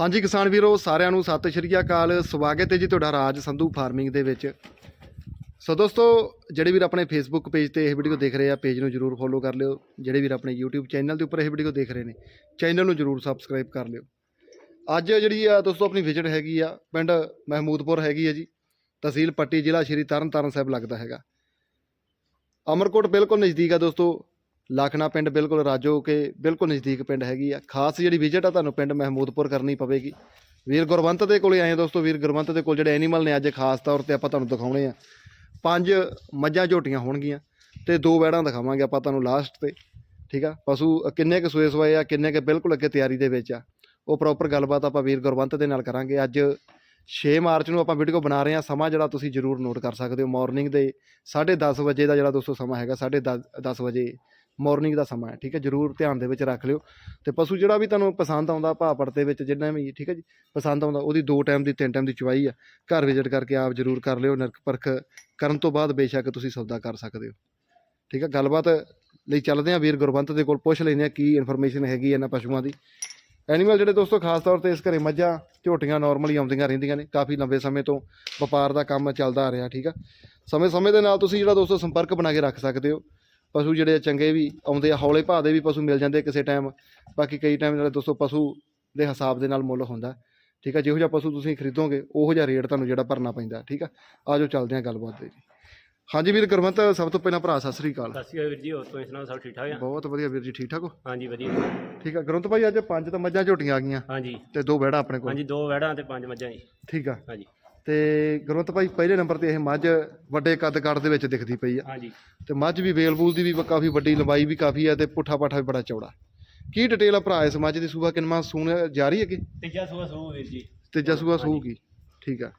ਹਾਂਜੀ ਕਿਸਾਨ ਵੀਰੋ, ਸਾਰਿਆਂ ਨੂੰ ਸਤਿ ਸ਼੍ਰੀ ਅਕਾਲ। ਸਵਾਗਤ ਹੈ ਜੀ ਤੁਹਾਡਾ ਰਾਜ ਸੰਧੂ ਫਾਰਮਿੰਗ ਦੇ ਵਿੱਚ। ਸੋ ਦੋਸਤੋ, ਜਿਹੜੇ ਵੀਰ ਆਪਣੇ ਫੇਸਬੁੱਕ ਪੇਜ ਤੇ ਇਹ ਵੀਡੀਓ ਦੇਖ ਰਹੇ ਆ ਪੇਜ ਨੂੰ ਜਰੂਰ ਫੋਲੋ ਕਰ ਲਿਓ। ਜਿਹੜੇ ਵੀਰ ਆਪਣੇ YouTube ਚੈਨਲ ਦੇ ਉੱਪਰ ਇਹ ਵੀਡੀਓ ਦੇਖ ਰਹੇ ਨੇ ਚੈਨਲ ਨੂੰ ਜਰੂਰ ਸਬਸਕ੍ਰਾਈਬ ਕਰ ਲਿਓ। ਅੱਜ ਜਿਹੜੀ ਆ ਦੋਸਤੋ, ਆਪਣੀ ਵਿਜ਼ਿਟ ਹੈਗੀ ਆ, ਪਿੰਡ ਮਹਿਮੂਦਪੁਰ ਹੈਗੀ ਆ ਜੀ। ਤਹਿਸੀਲ ਪੱਟੀ ਜ਼ਿਲ੍ਹਾ ਸ਼੍ਰੀ ਤਰਨਤਾਰਨ ਸਾਹਿਬ ਲੱਗਦਾ ਹੈਗਾ। ਅਮਰਕੋਟ ਬਿਲਕੁਲ ਨਜ਼ਦੀਕ ਆ ਦੋਸਤੋ। ਲਖਣਾ ਪਿੰਡ ਬਿਲਕੁਲ ਰਾਜੋ ਕੇ ਬਿਲਕੁਲ ਨਜ਼ਦੀਕ ਪਿੰਡ ਹੈਗੀ ਆ। ਖਾਸ ਜਿਹੜੀ ਵਿਜ਼ਿਟ ਆ ਤੁਹਾਨੂੰ ਪਿੰਡ ਮਹਿਮੂਦਪੁਰ ਕਰਨੀ ਪਵੇਗੀ। ਵੀਰ ਗੁਰਵੰਤ ਦੇ ਕੋਲੇ ਆਏ ਆ ਦੋਸਤੋ, ਵੀਰ ਗੁਰਵੰਤ ਦੇ ਕੋਲ ਜਿਹੜੇ ਐਨੀਮਲ ਨੇ ਅੱਜ ਖਾਸ ਤੌਰ ਤੇ ਆਪਾਂ ਤੁਹਾਨੂੰ ਦਿਖਾਉਣੇ ਆ। ਪੰਜ ਮੱਝਾਂ ਝੋਟੀਆਂ ਹੋਣਗੀਆਂ ਤੇ ਦੋ ਵੈੜਾਂ ਦਿਖਾਵਾਂਗੇ ਆਪਾਂ ਤੁਹਾਨੂੰ ਲਾਸਟ ਤੇ, ਠੀਕ ਆ? ਪਸ਼ੂ ਕਿੰਨੇ ਕੁ ਸੂਏ ਸਵਾਏ ਆ, ਕਿੰਨੇ ਕੁ ਬਿਲਕੁਲ ਅੱਗੇ ਤਿਆਰੀ ਦੇ ਵਿੱਚ ਆ। ਉਹ ਪ੍ਰੋਪਰ ਗੱਲਬਾਤ ਆਪਾਂ ਵੀਰ ਗੁਰਵੰਤ ਦੇ ਨਾਲ ਕਰਾਂਗੇ। ਅੱਜ 6 ਮਾਰਚ ਨੂੰ ਆਪਾਂ ਵੀਡੀਓ ਬਣਾ ਰਹੇ ਹਾਂ ਸਮਾਂ ਜਿਹੜਾ ਤੁਸੀਂ ਜਰੂਰ ਨੋਟ ਕਰ ਸਕਦੇ ਹੋ। ਮਾਰਨਿੰਗ ਦੇ 10:30 ਵਜੇ ਦਾ ਜਿਹੜਾ ਦੋਸਤੋ ਸਮਾਂ ਹੈਗਾ 10:30 ਵਜੇ। ਮਾਰਨਿੰਗ ਦਾ ਸਮਾਂ ਹੈ, ਠੀਕ ਹੈ, ਜਰੂਰ ਧਿਆਨ ਦੇ ਵਿੱਚ ਰੱਖ ਲਿਓ। ਤੇ ਪਸ਼ੂ ਜਿਹੜਾ ਵੀ ਤੁਹਾਨੂੰ ਪਸੰਦ ਆਉਂਦਾ, ਭਾਅ ਪੜਤੇ ਵਿੱਚ ਜਿੰਨਾ ਵੀ, ਠੀਕ ਹੈ ਜੀ, ਪਸੰਦ ਆਉਂਦਾ, ਉਹਦੀ ਦੋ ਟਾਈਮ ਦੀ, ਤਿੰਨ ਟਾਈਮ ਦੀ ਚਵਾਈ ਆ। ਘਰ ਵਿਜ਼ਿਟ ਕਰਕੇ ਆਪ ਜਰੂਰ ਕਰ ਲਿਓ, ਨਰਕ ਪਰਖ ਕਰਨ ਤੋਂ ਬਾਅਦ ਬੇਸ਼ੱਕ ਤੁਸੀਂ ਸੌਦਾ ਕਰ ਸਕਦੇ ਹੋ। ਠੀਕ ਹੈ, ਗੱਲਬਾਤ ਲਈ ਚੱਲਦੇ ਹਾਂ, ਵੀਰ ਗੁਰਵੰਤ ਦੇ ਕੋਲ ਪੁੱਛ ਲੈਂਦੇ ਹਾਂ ਕੀ ਇਨਫੋਰਮੇਸ਼ਨ ਹੈਗੀ ਇਹਨਾਂ ਪਸ਼ੂਆਂ ਦੀ। ਐਨੀਮਲ ਜਿਹੜੇ ਦੋਸਤੋ, ਖਾਸ ਤੌਰ ਤੇ ਇਸ ਘਰੇ ਮੱਝਾਂ, ਝੋਟੀਆਂ ਨਾਰਮਲੀ ਆਉਂਦੀਆਂ ਰਹਿੰਦੀਆਂ ਨੇ, ਕਾਫੀ ਲੰਬੇ ਸਮੇਂ ਤੋਂ ਵਪਾਰ ਦਾ ਕੰਮ ਚੱਲਦਾ ਆ ਰਿਹਾ, ਠੀਕ ਆ ਸਮੇਂ ਸਮੇਂ ਦੇ ਨਾਲ ਤੁਸੀਂ ਜਿਹੜਾ ਦੋਸਤੋ, ਸੰਪਰਕ ਬਣਾ ਕੇ ਰੱਖ ਸਕਦੇ ਹੋ। ਪਸ਼ੂ ਜਿਹੜੇ ਆ ਚੰਗੇ ਵੀ ਆਉਂਦੇ ਆ ਹੌਲੇ ਭਾਅ ਦੇ ਵੀ ਪਸ਼ੂ ਮਿਲ ਜਾਂਦੇ ਕਿਸੇ ਟਾਈਮ ਬਾਕੀ ਕਈ ਟਾਈਮ ਜਿਹੜੇ ਦੋਸਤੋ ਪਸ਼ੂ ਦੇ ਹਿਸਾਬ ਦੇ ਨਾਲ ਮੁੱਲ ਹੁੰਦਾ। ਠੀਕ ਆ ਜਿਹੋ ਜਿਹਾ ਪਸ਼ੂ ਤੁਸੀਂ ਖਰੀਦੋਗੇ ਉਹੋ ਜਿਹਾ ਰੇਟ ਤੁਹਾਨੂੰ ਜਿਹੜਾ ਭਰਨਾ ਪੈਂਦਾ ਠੀਕ ਆ? ਆਜੋ ਚੱਲਦੇ ਹਾਂ ਗੱਲਬਾਤ ਦੇ ਜੀ। ਹਾਂਜੀ ਵੀਰ ਗੁਰਵੰਤ ਸਭ ਤੋਂ ਪਹਿਲਾਂ ਭਰਾ ਸਤਿ ਸ੍ਰੀ ਅਕਾਲ। ਸਤਿ ਸ਼੍ਰੀ ਅਕਾਲ ਵੀਰ ਜੀ ਹੋਰ ਤੁਸੀਂ ਸੁਣਾਓ ਸਭ ਠੀਕ ਠਾਕ ਆ? ਬਹੁਤ ਵਧੀਆ ਵੀਰ ਜੀ ਠੀਕ ਠਾਕ ਹੋ? ਹਾਂਜੀ ਵਧੀਆ। ਠੀਕ ਆ ਗੁਰਵੰਤ ਭਾਈ ਅੱਜ ਪੰਜ ਤਾਂ ਮੱਝਾਂ ਝੋਟੀਆਂ ਆ ਗਈਆਂ ਹਾਂਜੀ। ਤੇ ਦੋ ਵੈੜਾਂ ਆਪਣੇ ਕੋਲ। ਹਾਂਜੀ ਦੋ ਵੈੜਾਂ ਤੇ ਪੰਜ ਮੱਝਾਂ ਜੀ। ਠੀਕ ਆ। ਹਾਂਜੀ। ਤੇ ਗੁਰਵੰਤ ਭਾਈ ਪਹਿਲੇ ਨੰਬਰ ਤੇ ਇਹ ਮੱਝ ਵੱਡੇ ਕੱਦ ਕੱਦ ਦੇ ਵਿੱਚ ਦਿਖਦੀ ਪਈ ਆ। ਹਾਂਜੀ। ਤੇ ਮੱਝ ਵੀ ਵੇਲ-ਬੂਲ ਦੀ ਵੀ ਕਾਫੀ ਵੱਡੀ ਲੰਬਾਈ ਵੀ ਕਾਫੀ ਆ ਤੇ ਪੁੱਠਾ ਪਾਠਾ ਵੀ ਬੜਾ ਚੌੜਾ। ਕੀ ਡਿਟੇਲ ਆ ਭਰਾ ਇਸ ਮੱਝ ਦੀ? ਸੂਆ ਕਿੰਨਾ ਸੂਣ ਜਾਰੀ ਹੈਗੀ? ਤੀਜਾ ਸੂਆ ਸੂ ਵੀਰ ਜੀ। ਤੀਜਾ ਸੂਆ ਸੂਗੀ ਠੀਕ ਆ।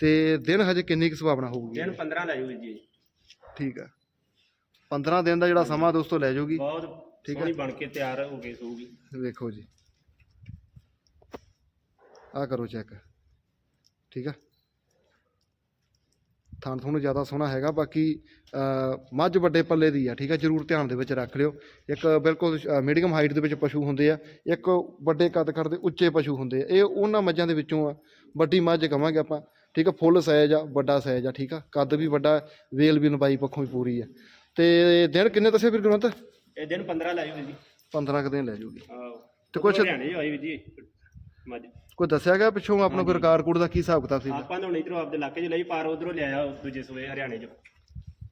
ਤੇ ਦਿਨ ਹਜੇ ਕਿੰਨੀ ਕੁ ਸੁਭਾਵਨਾ ਹੋਊਗੀ? ਦਿਨ 15 ਲੈ ਵੀਰ ਜੀ। ਠੀਕ ਆ। 15 ਦਿਨ ਦਾ ਜਿਹੜਾ ਸਮਾਂ ਦੋਸਤੋ ਲੈ ਜਾਊਗੀ। ਬਹੁਤ ਠੀਕ ਹੈ। ਸੋਹਣੀ ਬਣ ਕੇ ਤਿਆਰ ਹੋ ਕੇ ਸੂਗੀ। ਵੇਖੋ ਜੀ। ਆ ਕਰੋ ਚੈੱਕ ਠੀਕ ਆ। ਥਣ ਤੁਹਾਨੂੰ ਜ਼ਿਆਦਾ ਸੋਹਣਾ ਹੈਗਾ ਬਾਕੀ ਮੱਝ ਵੱਡੇ ਪੱਲੇ ਦੀ ਆ ਠੀਕ ਆ? ਜਰੂਰ ਧਿਆਨ ਦੇ ਵਿੱਚ ਰੱਖ ਲਿਓ। ਇੱਕ ਬਿਲਕੁਲ ਮੀਡੀਅਮ ਹਾਈਟ ਦੇ ਵਿੱਚ ਪਸ਼ੂ ਹੁੰਦੇ ਆ ਇੱਕ ਵੱਡੇ ਕੱਦ ਕੱਦ ਦੇ ਉੱਚੇ ਪਸ਼ੂ ਹੁੰਦੇ ਆ। ਇਹ ਉਹਨਾਂ ਮੱਝਾਂ ਦੇ ਵਿੱਚੋਂ ਆ ਵੱਡੀ ਮੱਝ ਕਵਾਂਗੇ ਆਪਾਂ ਠੀਕ ਆ? ਫੁੱਲ ਸਾਈਜ਼ ਆ ਵੱਡਾ ਸਾਈਜ਼ ਆ ਠੀਕ ਆ? ਕੱਦ ਵੀ ਵੱਡਾ ਵੇਲ ਵੀ ਲੰਬਾਈ ਪੱਖੋਂ ਵੀ ਪੂਰੀ ਆ। ਤੇ ਦਿਨ ਕਿੰਨੇ ਦੱਸੇ ਵੀਰ ਗੁਰਵੰਤ? ਇਹ ਦਿਨ 15 ਲੈ ਵੀਰ ਜੀ। 15 ਕੁ ਦਿਨ ਲੈ ਜੂਗੀ ਤੇ ਕੁਛ- ਹਰਿਆਣੇ ਆਈ ਵੀਰ ਜੀ। ਮੱਝ ਕੋਈ ਦੱਸਿਆ ਗਿਆ ਪਿੱਛੋਂ ਆਪਣਾ ਕੋਈ ਰਿਕਾਰਡ ਕੋਡ ਦਾ ਕੀ ਹਿਸਾਬ ਕਿਤਾਬ ਸੀ? ਆਪਾਂ ਨੂੰ ਇਧਰੋਂ ਆਪਦੇ ਇਲਾਕੇ 'ਚ ਲਈ ਪਾਰ ਉਧਰੋਂ ਲਿਆਇਆ ਦੂਜੇ ਸੂਏ ਹਰਿਆਣੇ 'ਚ।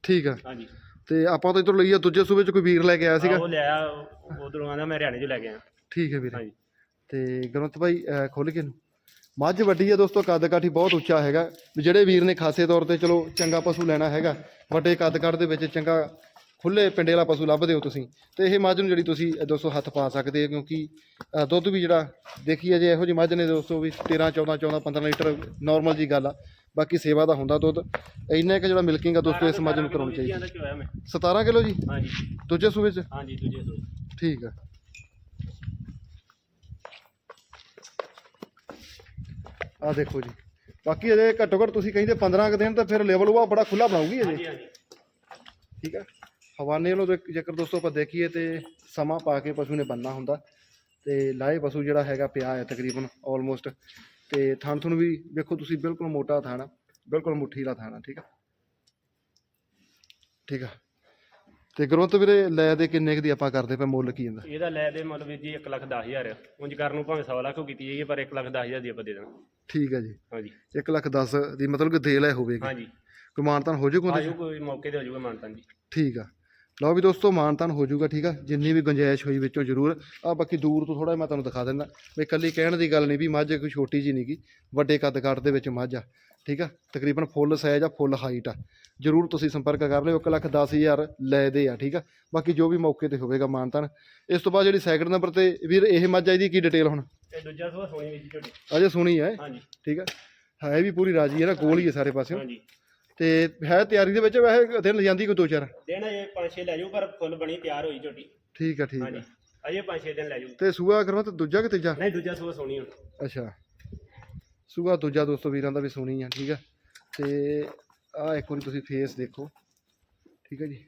ਠੀਕ ਆ। ਹਾਂਜੀ। ਤੇ ਆਪਾਂ ਤਾਂ ਇਧਰ ਲਈ ਆ ਦੂਜੇ ਸੂਬੇ ਚ ਕੋਈ ਵੀਰ ਲੈ ਕੇ ਆਇਆ ਸੀਗਾ? ਉਹ ਲਿਆਇਆ ਉਧਰੋਂ ਆਂਦਾ ਮੈਂ ਹਰਿਆਣੇ 'ਚ ਲੈ ਗਿਆ ਠੀਕ ਹੈ ਵੀਰੇ। ਹਾਂਜੀ। ਤੇ ਗੁਰਮਤ ਭਾਈ ਖੁੱਲ ਕੇ ਨੂੰ ਮੱਝ ਵੱਡੀ ਆ ਦੋਸਤੋ ਕੱਦ ਕਾਠੀ ਬਹੁਤ ਉੱਚਾ ਹੈਗਾ। ਜਿਹੜੇ ਵੀਰ ਨੇ ਖਾਸੇ ਤੌਰ ਤੇ ਚਲੋ ਚੰਗਾ ਪਸ਼ੂ ਲੈਣਾ ਹੈਗਾ ਵੱਡੇ ਕੱਦ ਕੱਦ ਦੇ ਵਿੱਚ ਚੰਗਾ ਖੁੱਲੇ ਪਿੰਡੇ ਵਾਲਾ ਪਸ਼ੂ ਲੱਭਦੇ ਹੋ ਤੁਸੀਂ? ਤੇ ਇਹ ਮੱਝ ਨੂੰ ਜਿਹੜੀ ਤੁਸੀਂ ਦੋਸਤੋ ਹੱਥ ਪਾ ਸਕਦੇ ਹੋ ਕਿਉਂਕਿ ਦੁੱਧ ਵੀ ਜਿਹੜਾ ਦੇਖੀਏ ਜੇ ਇਹੋ ਜਿਹੀ ਮੱਝ ਨੇ ਦੋਸਤੋ ਵੀ 13 14 14 15 ਲੀਟਰ ਨਾਰਮਲ ਜੀ ਗੱਲ ਆ ਬਾਕੀ ਸੇਵਾ ਦਾ ਹੁੰਦਾ ਦੁੱਧ। ਇੰਨਾ ਕਿ ਜਿਹੜਾ ਮਿਲਕਿੰਗ ਆ ਦੋਸਤੋ ਇਸ ਮੱਝ ਨੂੰ ਕਰਾਉਣੀ ਚਾਹੀਦੀ। ਆਂਦਾ ਕਿ ਹੋਇਆ ਮੈਂ। 17 ਕਿਲੋ ਜੀ? ਹਾਂਜੀ। ਦੂਜੇ ਸੂਬੇ ਚ? ਹਾਂਜੀ ਦੂਜੇ ਸੂਏ ਠੀਕ ਆ। ਆ ਦੇਖੋ ਜੀ। ਬਾਕੀ ਅਜੇ ਘੱਟੋ ਘੱਟ ਤੁਸੀਂ ਕਹਿੰਦੇ 15 ਕੁ ਦਿਨ ਤਾਂ ਫਿਰ ਲੈਵਲ ਉਹ ਬੜਾ ਖੁੱਲਾ ਬਣਾਉਗੀ ਅਜੇ। ਠੀਕ ਆ। ਹਵਾਨੇ ਵੱਲੋਂ ਜੇ- ਜੇਕਰ ਦੋਸਤੋ ਆਪਾਂ ਦੇਖੀਏ ਤੇ ਸਮਾਂ ਪਾ ਕੇ ਪਸ਼ੂ ਨੇ ਬੰਨਣਾ ਹੁੰਦਾ ਤੇ ਲਾਏ ਪਸ਼ੂ ਜਿਹੜਾ ਹੈਗਾ ਪਿਆ ਹੈ ਤਕਰੀਬਨ ਆਲਮੋਸਟ ਤੇ ਥਣ ਥਣ ਵੀ ਵੇਖੋ ਤੁਸੀਂ ਬਿਲਕੁਲ ਮੋਟਾ ਥਾਣਾ ਬਿਲਕੁਲ ਮੁੱਠੀ ਦਾ ਥਾਣਾ ਠੀਕ ਆ? ਠੀਕ ਆ। ਤੇ ਗੁਰਵੰਤ ਵੀਰੇ ਲੈ ਦੇ ਕਿੰਨੇ ਕੁ ਦੀ ਆਪਾਂ ਕਰਦੇ ਪਏ ਮੁੱਲ ਕੀ ਜਾਂਦਾ ਇਹਦਾ ਲੈ ਦੇ ਮਤਲਬ ਵੀਰ ਜੀ 1 ਲੱਖ 10 ਹਜ਼ਾਰ। ਉਂਝ ਕਰਨ ਨੂੰ ਭਾਵੇਂ 100 ਲੱਖ ਕੀਤੀ ਜਾਈਏ ਪਰ 1 ਲੱਖ 10 ਹਜ਼ਾਰ ਦੀ ਆਪਾਂ ਦੇ ਦੇਣਾ। ਠੀਕ ਹੈ ਜੀ। ਹਾਂਜੀ। 1 ਲੱਖ 10 ਦੀ ਮਤਲਬ ਕਿ ਦੇ ਲੈ ਹੋਵੇਗੀ। ਹਾਂਜੀ। ਕੋਈ ਮਾਨਤਾਨ ਹੋ ਉਹਦੇ? 'ਚ? ਆਜੂ ਕੋਈ ਮੌਕੇ ਤੇ ਹੋ ਜਾਊਗਾ ਮਾਨਤਾਨ ਜੀ। ਠੀਕ ਆ। ਲਓ ਵੀ ਦੋਸਤੋ ਮਾਨਤਾਨ ਹੋ ਜਾਊਗਾ ਠੀਕ ਆ? ਜਿੰਨੀ ਵੀ ਗੁੰਜਾਇਸ਼ ਹੋਈ ਵਿੱਚੋਂ ਜ਼ਰੂਰ। ਆ ਬਾਕੀ ਦੂਰ ਤੋਂ ਥੋੜਾ ਮੈਂ ਤੁਹਾਨੂੰ ਦਿਖਾ ਦਿੰਦਾ। ਵੀ ਇਕੱਲੀ ਕਹਿਣ ਦੀ ਗੱਲ ਨਹੀਂ ਵੀ ਮੱਝ ਕੋਈ ਛੋਟੀ ਜੀ ਨਹੀਂਗੀ ਵੱਡੇ ਕੱਦ ਕਾਠ ਦੇ ਵਿੱਚ ਮੱਝ ਆ ਠੀਕ ਆ? ਤਕਰੀਬਨ ਫੁੱਲ ਸਾਈਜ਼ ਆ ਫੁੱਲ ਹਾਈਟ ਆ। ਜ਼ਰੂਰ ਤੁਸੀਂ ਸੰਪਰਕ ਕਰ ਲਿਓ 1 ਲੱਖ 10 ਹਜ਼ਾਰ ਲੈ ਦੇ ਆ ਠੀਕ ਆ? ਬਾਕੀ ਜੋ ਵੀ ਮੌਕੇ ਤੇ ਹੋਵੇਗਾ ਮਾਨਤਾਨ ਇਸ ਤੋਂ ਬਾਅਦ ਜਿਹੜੀ ਸੈਕਿੰਡ ਨੰਬਰ ਤੇ ਵੀਰ ਇਹ ਮੱਝ ਆ ਇਹਦੀ ਕੀ ਡਿਟੇਲ ਹੁਣ? ਤੇ ਦੂਜਾ ਸੂਆ ਸੋਣੀ ਵੀਰ ਜੀ ਝੋਟੀ ਅਜੇ ਸੁਣੀ ਹੈ ਹਾਂਜੀ। ਠੀਕ ਆ? ਹੈ ਵੀ ਪੂਰੀ ਰਾਜੀ ਹੈ ਨਾ ਗੋਲ ਹੀ ਹੈ ਸਾਰੇ ਪਾਸਿਓਂ। ਹਾਂਜੀ। ਤੇ ਹੈ ਤਿਆਰੀ ਦੇ ਵਿੱਚ ਵੈਸੇ ਦਿਨ ਜਾਂਦੀ ਕੋਈ ਦੋ ਚਾਰ? ਦਿਨ ਇਹ 5-6 ਲੈ ਜਾਊ ਪਰ ਫੁੱਲ ਬਣੀ ਤਿਆਰ ਹੋਈ ਝੋਟੀ। ਠੀਕ ਆ ਠੀਕ ਹਾਂਜੀ ਆ ਅਜੇ 5-6 ਦਿਨ ਲੈ ਜਾਊ। ਤੇ ਸੂਆ ਕਰਵਾ ਤੇ ਦੂਜਾ ਕਿ ਤੀਜਾ? ਨਹੀਂ ਦੂਜਾ ਸੂਆ ਸੋਣੀ ਹੁਣ ਅੱਛਾ। ਸੂਆ ਦੂਜਾ ਦੋਸਤੋ ਵੀਰਾਂ ਦਾ ਵੀ ਸੋਹਣੀ ਆ ਠੀਕ ਆ। ਤੇ ਆ ਇੱਕ ਵਾਰੀ ਤੁਸੀਂ ਫੇਸ ਦੇਖੋ ਠੀਕ ਆ ਜੀ।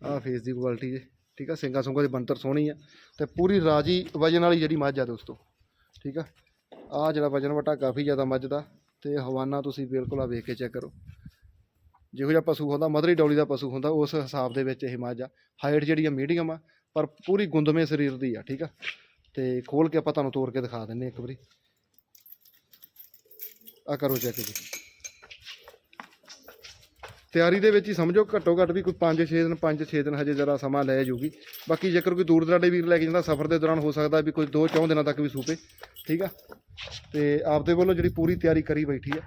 ਆ ਫੇਸ ਦੀ ਕੁਆਲਿਟੀ ਜੇ ਠੀਕ ਆ ਸਿੰਗਾ ਸੁੰਗਾ ਦੀ ਬੰਤਰ ਸੋਹਣੀ ਆ। ਤੇ ਪੂਰੀ ਰਾਜੀ ਵਜਨ ਵਾਲੀ ਜਿਹੜੀ ਮੱਝ ਆ ਦੋਸਤੋ ਠੀਕ ਆ। ਆ ਜਿਹੜਾ ਵਜਨ ਵਟਾ ਕਾਫੀ ਜ਼ਿਆਦਾ ਮੱਝ ਦਾ। ਤੇ ਹਵਾਨਾ ਤੁਸੀਂ ਬਿਲਕੁਲ ਆ ਵੇਖ ਕੇ ਚੈੱਕ ਕਰੋ। ਜਿਹੋ ਜਿਹਾ ਪਸ਼ੂ ਹੁੰਦਾ, ਮਦਰੀ ਡੌਲੀ ਦਾ ਪਸ਼ੂ ਹੁੰਦਾ, ਉਸ ਹਿਸਾਬ ਦੇ ਵਿੱਚ ਇਹ ਮੱਝ ਆ। ਹਾਈਟ ਜਿਹੜੀ ਆ ਮੀਡੀਅਮ ਆ, ਪਰ ਪੂਰੀ ਗੁੰਦਵੇਂ ਸਰੀਰ ਦੀ ਆ, ਠੀਕ ਆ? ਤੇ ਖੋਲ ਕੇ ਆਪਾਂ ਤੁਹਾਨੂੰ ਤੋੜ ਕੇ ਦਿਖਾ ਦਿੰਨੇ ਇੱਕ ਵਾਰੀ। ਆ ਕਰੋ ਚੈੱਕ ਜੀ। ਤਿਆਰੀ ਦੇ ਵਿੱਚ ਹੀ ਸਮਝੋ, ਘੱਟੋ ਘੱਟ ਵੀ ਕੋਈ 5-6 ਦਿਨ 5-6 ਦਿਨ ਹਜੇ ਜ਼ਰਾ ਸਮਾਂ ਲੈ ਜਾਊਗੀ। ਬਾਕੀ ਜੇਕਰ ਕੋਈ ਦੂਰ ਦਰਾਡੇ ਵੀਰ ਲੈ ਕੇ ਜਾਂਦਾ, ਸਫ਼ਰ ਦੇ ਦੌਰਾਨ ਹੋ ਸਕਦਾ ਵੀ ਕੋਈ 2-4 ਦਿਨਾਂ ਤੱਕ ਵੀ ਸੂਪੇ, ਠੀਕ ਆ? ਤੇ ਆਪਦੇ ਵੱਲੋਂ ਜਿਹੜੀ ਪੂਰੀ ਤਿਆਰੀ ਕਰੀ ਬੈਠੀ ਆ।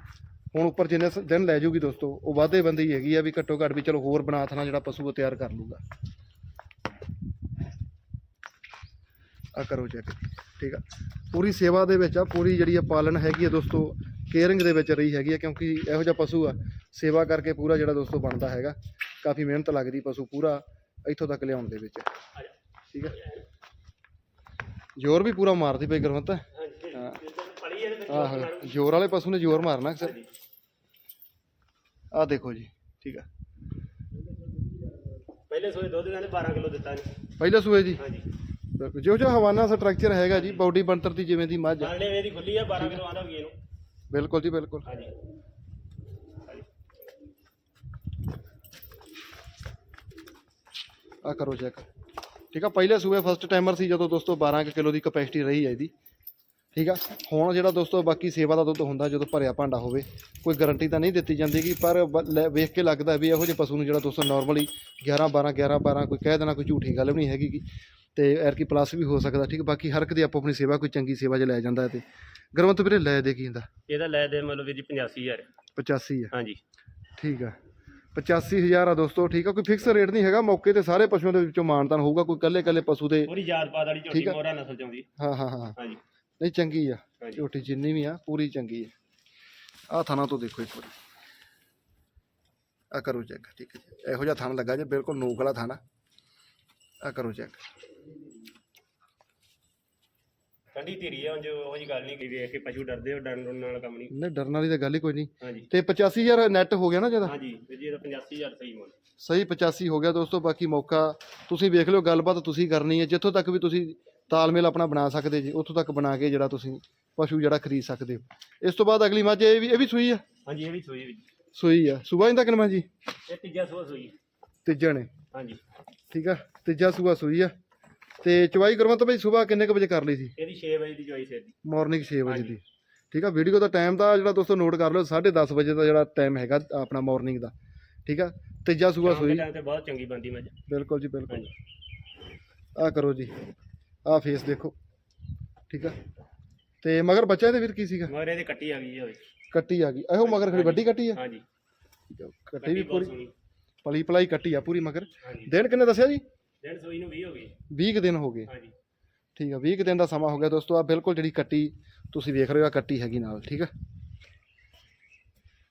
ਹੁਣ ਉੱਪਰ ਜਿੰਨੇ ਦਿਨ ਲੈ ਜੂਗੀ ਦੋਸਤੋ, ਉਹ ਵਾਧੇ ਬੰਦੀ ਹੀ ਹੈਗੀ ਆ ਵੀ ਘੱਟੋ ਘੱਟ ਵੀ ਚਲੋ ਹੋਰ ਬਣਾ ਥਣਾ ਜਿਹੜਾ ਪਸ਼ੂ ਉਹ ਤਿਆਰ ਕਰ ਲੂਗਾ ਆ ਕਰੋ ਚੈੱਕ ਠੀਕ ਆ। ਪੂਰੀ ਸੇਵਾ ਦੇ ਵਿੱਚ ਆ ਪੂਰੀ ਜਿਹੜੀ ਆ ਪਾਲਣ ਹੈਗੀ ਆ ਦੋਸਤੋ ਕੇਅਰਿੰਗ ਦੇ ਵਿੱਚ ਰਹੀ ਹੈਗੀ ਆ ਕਿਉਂਕਿ ਇਹੋ ਜਿਹਾ ਪਸ਼ੂ ਆ ਸੇਵਾ ਕਰਕੇ ਪੂਰਾ ਜਿਹੜਾ ਦੋਸਤੋ ਬਣਦਾ ਹੈਗਾ। ਕਾਫੀ ਮਿਹਨਤ ਲੱਗਦੀ ਪਸ਼ੂ ਪੂਰਾ ਇੱਥੋਂ ਤੱਕ ਲਿਆਉਣ ਦੇ ਵਿੱਚ। ਠੀਕ ਆ। ਜ਼ੋਰ ਵੀ ਪੂਰਾ ਮਾਰਦੀ ਪਈ ਗੁਰਵੰਤ ਹਾਂਜੀ ਹਾਂ। ਜਦੋਂ ਪੜੀ ਹੈ ਤੇ ਆਹੋ ਜ਼ੋਰ ਵਾਲੇ ਪਸ਼ੂ ਨੇ ਜ਼ੋਰ ਮਾਰਨਾ ਅਕਸਰ। ਆ ਦੇਖੋ ਜੀ ਠੀਕ ਆ। ਪਹਿਲੇ ਸੋਏ ਦੁੱਧ ਕਹਿੰਦੇ 12 ਕਿਲੋ ਦਿੱਤਾ ਜੀ ਪਹਿਲੇ ਸੂਏ ਜੀ? ਹਾਂਜੀ। ਬਿਲਕੁਲ। ਜੋ ਜੋ ਹਵਾਨਾ ਸਟਰਕਚਰ ਹੈਗਾ ਜੀ ਬਾਡੀ ਬਣਤਰ ਦੀ ਜਿਵੇਂ ਦੀ ਮੱਝ ਆ। ਨਾਲੇ ਇਹਦੀ ਖੁੱਲੀ ਆ 12 ਕਿਲੋ ਆਂਦਾ ਵੀ ਇਹਨੂੰ ਬਿਲਕੁਲ ਜੀ ਬਿਲਕੁਲ। ਹਾਂਜੀ। ਆ ਕਰੋ ਚੈੱਕ ਠੀਕ ਆ ਪਹਿਲੇ ਸੂਏ ਫਸਟ ਟਾਈਮਰ ਸੀ ਜਦੋਂ ਦੋਸਤੋ 12 ਕੁ ਕਿਲੋ ਦੀ ਕਪੈਸਿਟੀ ਰਹੀ ਹੈ ਇਹਦੀ। ਠੀਕ ਆ ਹੁਣ ਜਿਹੜਾ ਦੋਸਤੋ ਬਾਕੀ ਸੇਵਾ ਦਾ ਦੁੱਧ ਹੁੰਦਾ ਜਦੋਂ ਭਰਿਆ ਭਾਂਡਾ ਹੋਵੇ ਕੋਈ ਗਾਰੰਟੀ ਤਾਂ ਨਹੀਂ ਦਿੱਤੀ ਜਾਂਦੀ ਕਿ ਪਰ ਬ- ਲੈ- ਵੇਖ ਕੇ ਲੱਗਦਾ ਵੀ ਇਹੋ ਜਿਹੇ ਪਸ਼ੂ ਨੂੰ ਜਿਹੜਾ ਦੋਸਤੋ ਨਾਰਮਲੀ 11 12 11 12 ਕੋਈ ਕਹਿ ਦੇਣਾ ਕੋਈ ਝੂਠੀ ਗੱਲ ਵੀ ਨਹੀਂ ਹੈਗੀ ਗੀ। ਤੇ ਐਰਕੀ ਪਲੱਸ ਵੀ ਹੋ ਸਕਦਾ ਠੀਕ ਬਾਕੀ ਹਰ ਇੱਕ ਦੀ ਆਪੋ ਆਪਣੀ ਸੇਵਾ ਕੋਈ ਚੰਗੀ ਸੇਵਾ 'ਚ ਲੈ ਜਾਂਦਾ ਤੇ। ਗੁਰਵੰਤ ਵੀਰੇ ਲੈ ਦੇ ਕੀ ਹੁੰਦਾ? ਇਹਦਾ ਲੈ ਦੇ ਮਤਲਬ ਵੀ ਜੀ 85000 85 ਆ ਹਾਂਜੀ। ਠੀਕ ਆ। 85000 ਆ ਦੋਸਤੋ ਠੀਕ ਆ ਕੋਈ ਫਿਕਸ ਰੇਟ ਨਹੀਂ ਹੈਗਾ ਮੌਕੇ ਤੇ ਸਾਰੇ ਪਸ਼ੂਆਂ ਦੇ ਵਿੱਚੋਂ ਮਾਨਤਾਨ ਹੋਊਗਾ ਕੋਈ ਕੱਲੇ ਕੱਲੇ ਪਸ਼ੂ ਦੇ। ਪੂਰੀ ਯਾਦ ਪਾਤ ਵਾਲੀ ਝੋਟੀ। ਮੋਹਰਾ ਨਸਲ ਚ ਆਉਂਦੀ ਹਾਂ ਹਾਂ ਹਾਂ। ਹਾਂਜੀ। ਨਹੀਂ ਚੰਗੀ ਆ। ਝੋਟੀ ਜਿੰਨੀ ਵੀ ਆ ਪੂਰੀ ਚੰਗੀ ਆ। ਆ ਥਾਣਾ ਤੋਂ ਦੇਖੋ ਇੱਕ ਵਾਰੀ। ਆ ਕਰੋ ਚੈੱਕ ਠੀਕ ਹੈ ਜੀ। ਇਹੋ ਜਿਹਾ ਥਣ ਲੱਗਾ ਜੇ ਬਿਲਕੁਲ ਨੂਕ ਵਾਲਾ ਥਾਣਾ ਆ। ਕਰੋ ਚੈੱਕ ਠੰਡੀ ਧੀਰੀ ਆ ਉਂਝ ਉਹ ਜੀ ਗੱਲ ਨਹੀਂ ਕੀ ਵੇਖ ਕੇ ਪਸ਼ੂ ਡਰਦੇ ਹੋ ਡਰਨ ਡਰਨ ਨਾਲ ਕੰਮ ਨਹੀਂ। ਨਹੀਂ ਡਰਨ ਵਾਲੀ ਤਾਂ ਗੱਲ ਹੀ ਕੋਈ ਨਹੀਂ। ਹਾਂਜੀ। ਤੇ 85000 ਨੈਟ ਹੋ ਗਿਆ ਨਾ ਜਦਾ ਹਾਂਜੀ ਵੀਰ ਜੀ ਇਹਦਾ 85000 ਸਹੀ ਮੁੱਲ। ਸਹੀ 85 ਹੋ ਗਿਆ ਦੋਸਤੋ ਬਾਕੀ ਮੌਕਾ ਤੁਸੀਂ ਵੇਖ ਲਿਓ ਗੱਲਬਾਤ ਤੁਸੀਂ ਕਰਨੀ ਹੈ ਜਿੱਥੋਂ ਤੱਕ ਵੀ ਤੁਸੀਂ ਤਾਲਮੇਲ ਆਪਣਾ ਬਣਾ ਸਕਦੇ ਜੀ ਉੱਥੋਂ ਤੱਕ ਬਣਾ ਕੇ ਜਿਹੜਾ ਤੁਸੀਂ ਪਸ਼ੂ ਜਿਹੜਾ ਖਰੀਦ ਸਕਦੇ ਹੋ। ਇਸ ਤੋਂ ਬਾਅਦ ਅਗਲੀ ਮੱਝ ਇਹ ਵੀ ਇਹ ਵੀ ਸੂਈ ਆ? ਹਾਂਜੀ ਇਹ ਵੀ ਸੋਈ ਵੀ ਸੂਈ ਆ। ਸੂਬਾ ਇੰਦਾ ਕਿਨਮਾ ਜੀ? ਇਹ ਤੀਜਾ ਸੂਆ ਸੋਈ। ਤੀਜਾ ਨੇ। ਹਾਂਜੀ। ਠੀਕ ਆ ਤੀਜਾ ਸੂਆ ਸੂਈ ਆ। ਤੇ ਚਵਾਈ ਕਰਵਾ ਤਾਂ ਭਾਈ ਸਵੇਰ ਕਿੰਨੇ ਕੁ ਵਜੇ ਕਰ ਲਈ ਸੀ? ਇਹਦੀ 6 ਵਜੇ ਦੀ ਚੋਈ ਸਿਰ ਦੀ ਮਾਰਨਿੰਗ 6 ਵਜੇ। ਦੀ। ਠੀਕ ਆ ਵੀਡੀਓ ਦਾ ਟਾਈਮ ਦਾ ਜਿਹੜਾ ਦੋਸਤੋ ਨੋਟ ਕਰ ਲਓ 10:30 ਵਜੇ ਦਾ ਜਿਹੜਾ ਟਾਈਮ ਹੈਗਾ ਆਪਣਾ ਮਾਰਨਿੰਗ ਦਾ। ਠੀਕ ਆ ਤੀਜਾ ਸੂਆ ਦੇ ਸੂਈ। ਤੇ ਬਹੁਤ ਚੰਗੀ ਬੰਦੀ ਮੱਝ ਬਿਲਕੁਲ ਜੀ ਬਿਲਕੁਲ। ਆ ਕਰੋ ਜੀ ਆ ਫੇਸ ਦੇਖੋ। ਠੀਕ ਆ ਤੇ ਮਗਰ ਬੱਚਾ ਇਹਦੇ ਵੀਰ ਕੀ ਸੀਗਾ? ਮਗਰ ਇਹਦੀ ਕੱਟੀ ਆ ਗਈ ਜੀ ਹੋਵੇ ਕੱਟੀ ਆ ਗਈ। ਇਹੋ ਮਗਰ ਖੜੀ ਵੱਡੀ ਕੱਟੀ ਆ? ਹਾਂਜੀ। ਕੱਟੀ ਵੀ ਪੂਰੀ। ਪਲੀ ਪਲਾਈ ਕੱਟੀ ਆ ਪੂਰੀ ਮਗਰ। ਦਿਨ ਕਿੰਨੇ ਦੱਸਿਆ ਜੀ? ਦਿਨ ਸੋਈ ਨੂੰ 20 ਹੋ ਗਈ। 20 ਕੁ ਦਿਨ ਹੋ ਗਏ। ਹਾਂਜੀ। ਠੀਕ ਆ 20 ਕੁ ਦਿਨ ਦਾ ਸਮਾਂ ਹੋ ਗਿਆ ਦੋਸਤੋ ਆ ਬਿਲਕੁਲ ਜਿਹੜੀ ਕੱਟੀ ਤੁਸੀਂ ਵੇਖ ਰਹੇ ਹੋ ਆ ਕੱਟੀ ਹੈਗੀ ਨਾਲ ਠੀਕ ਆ?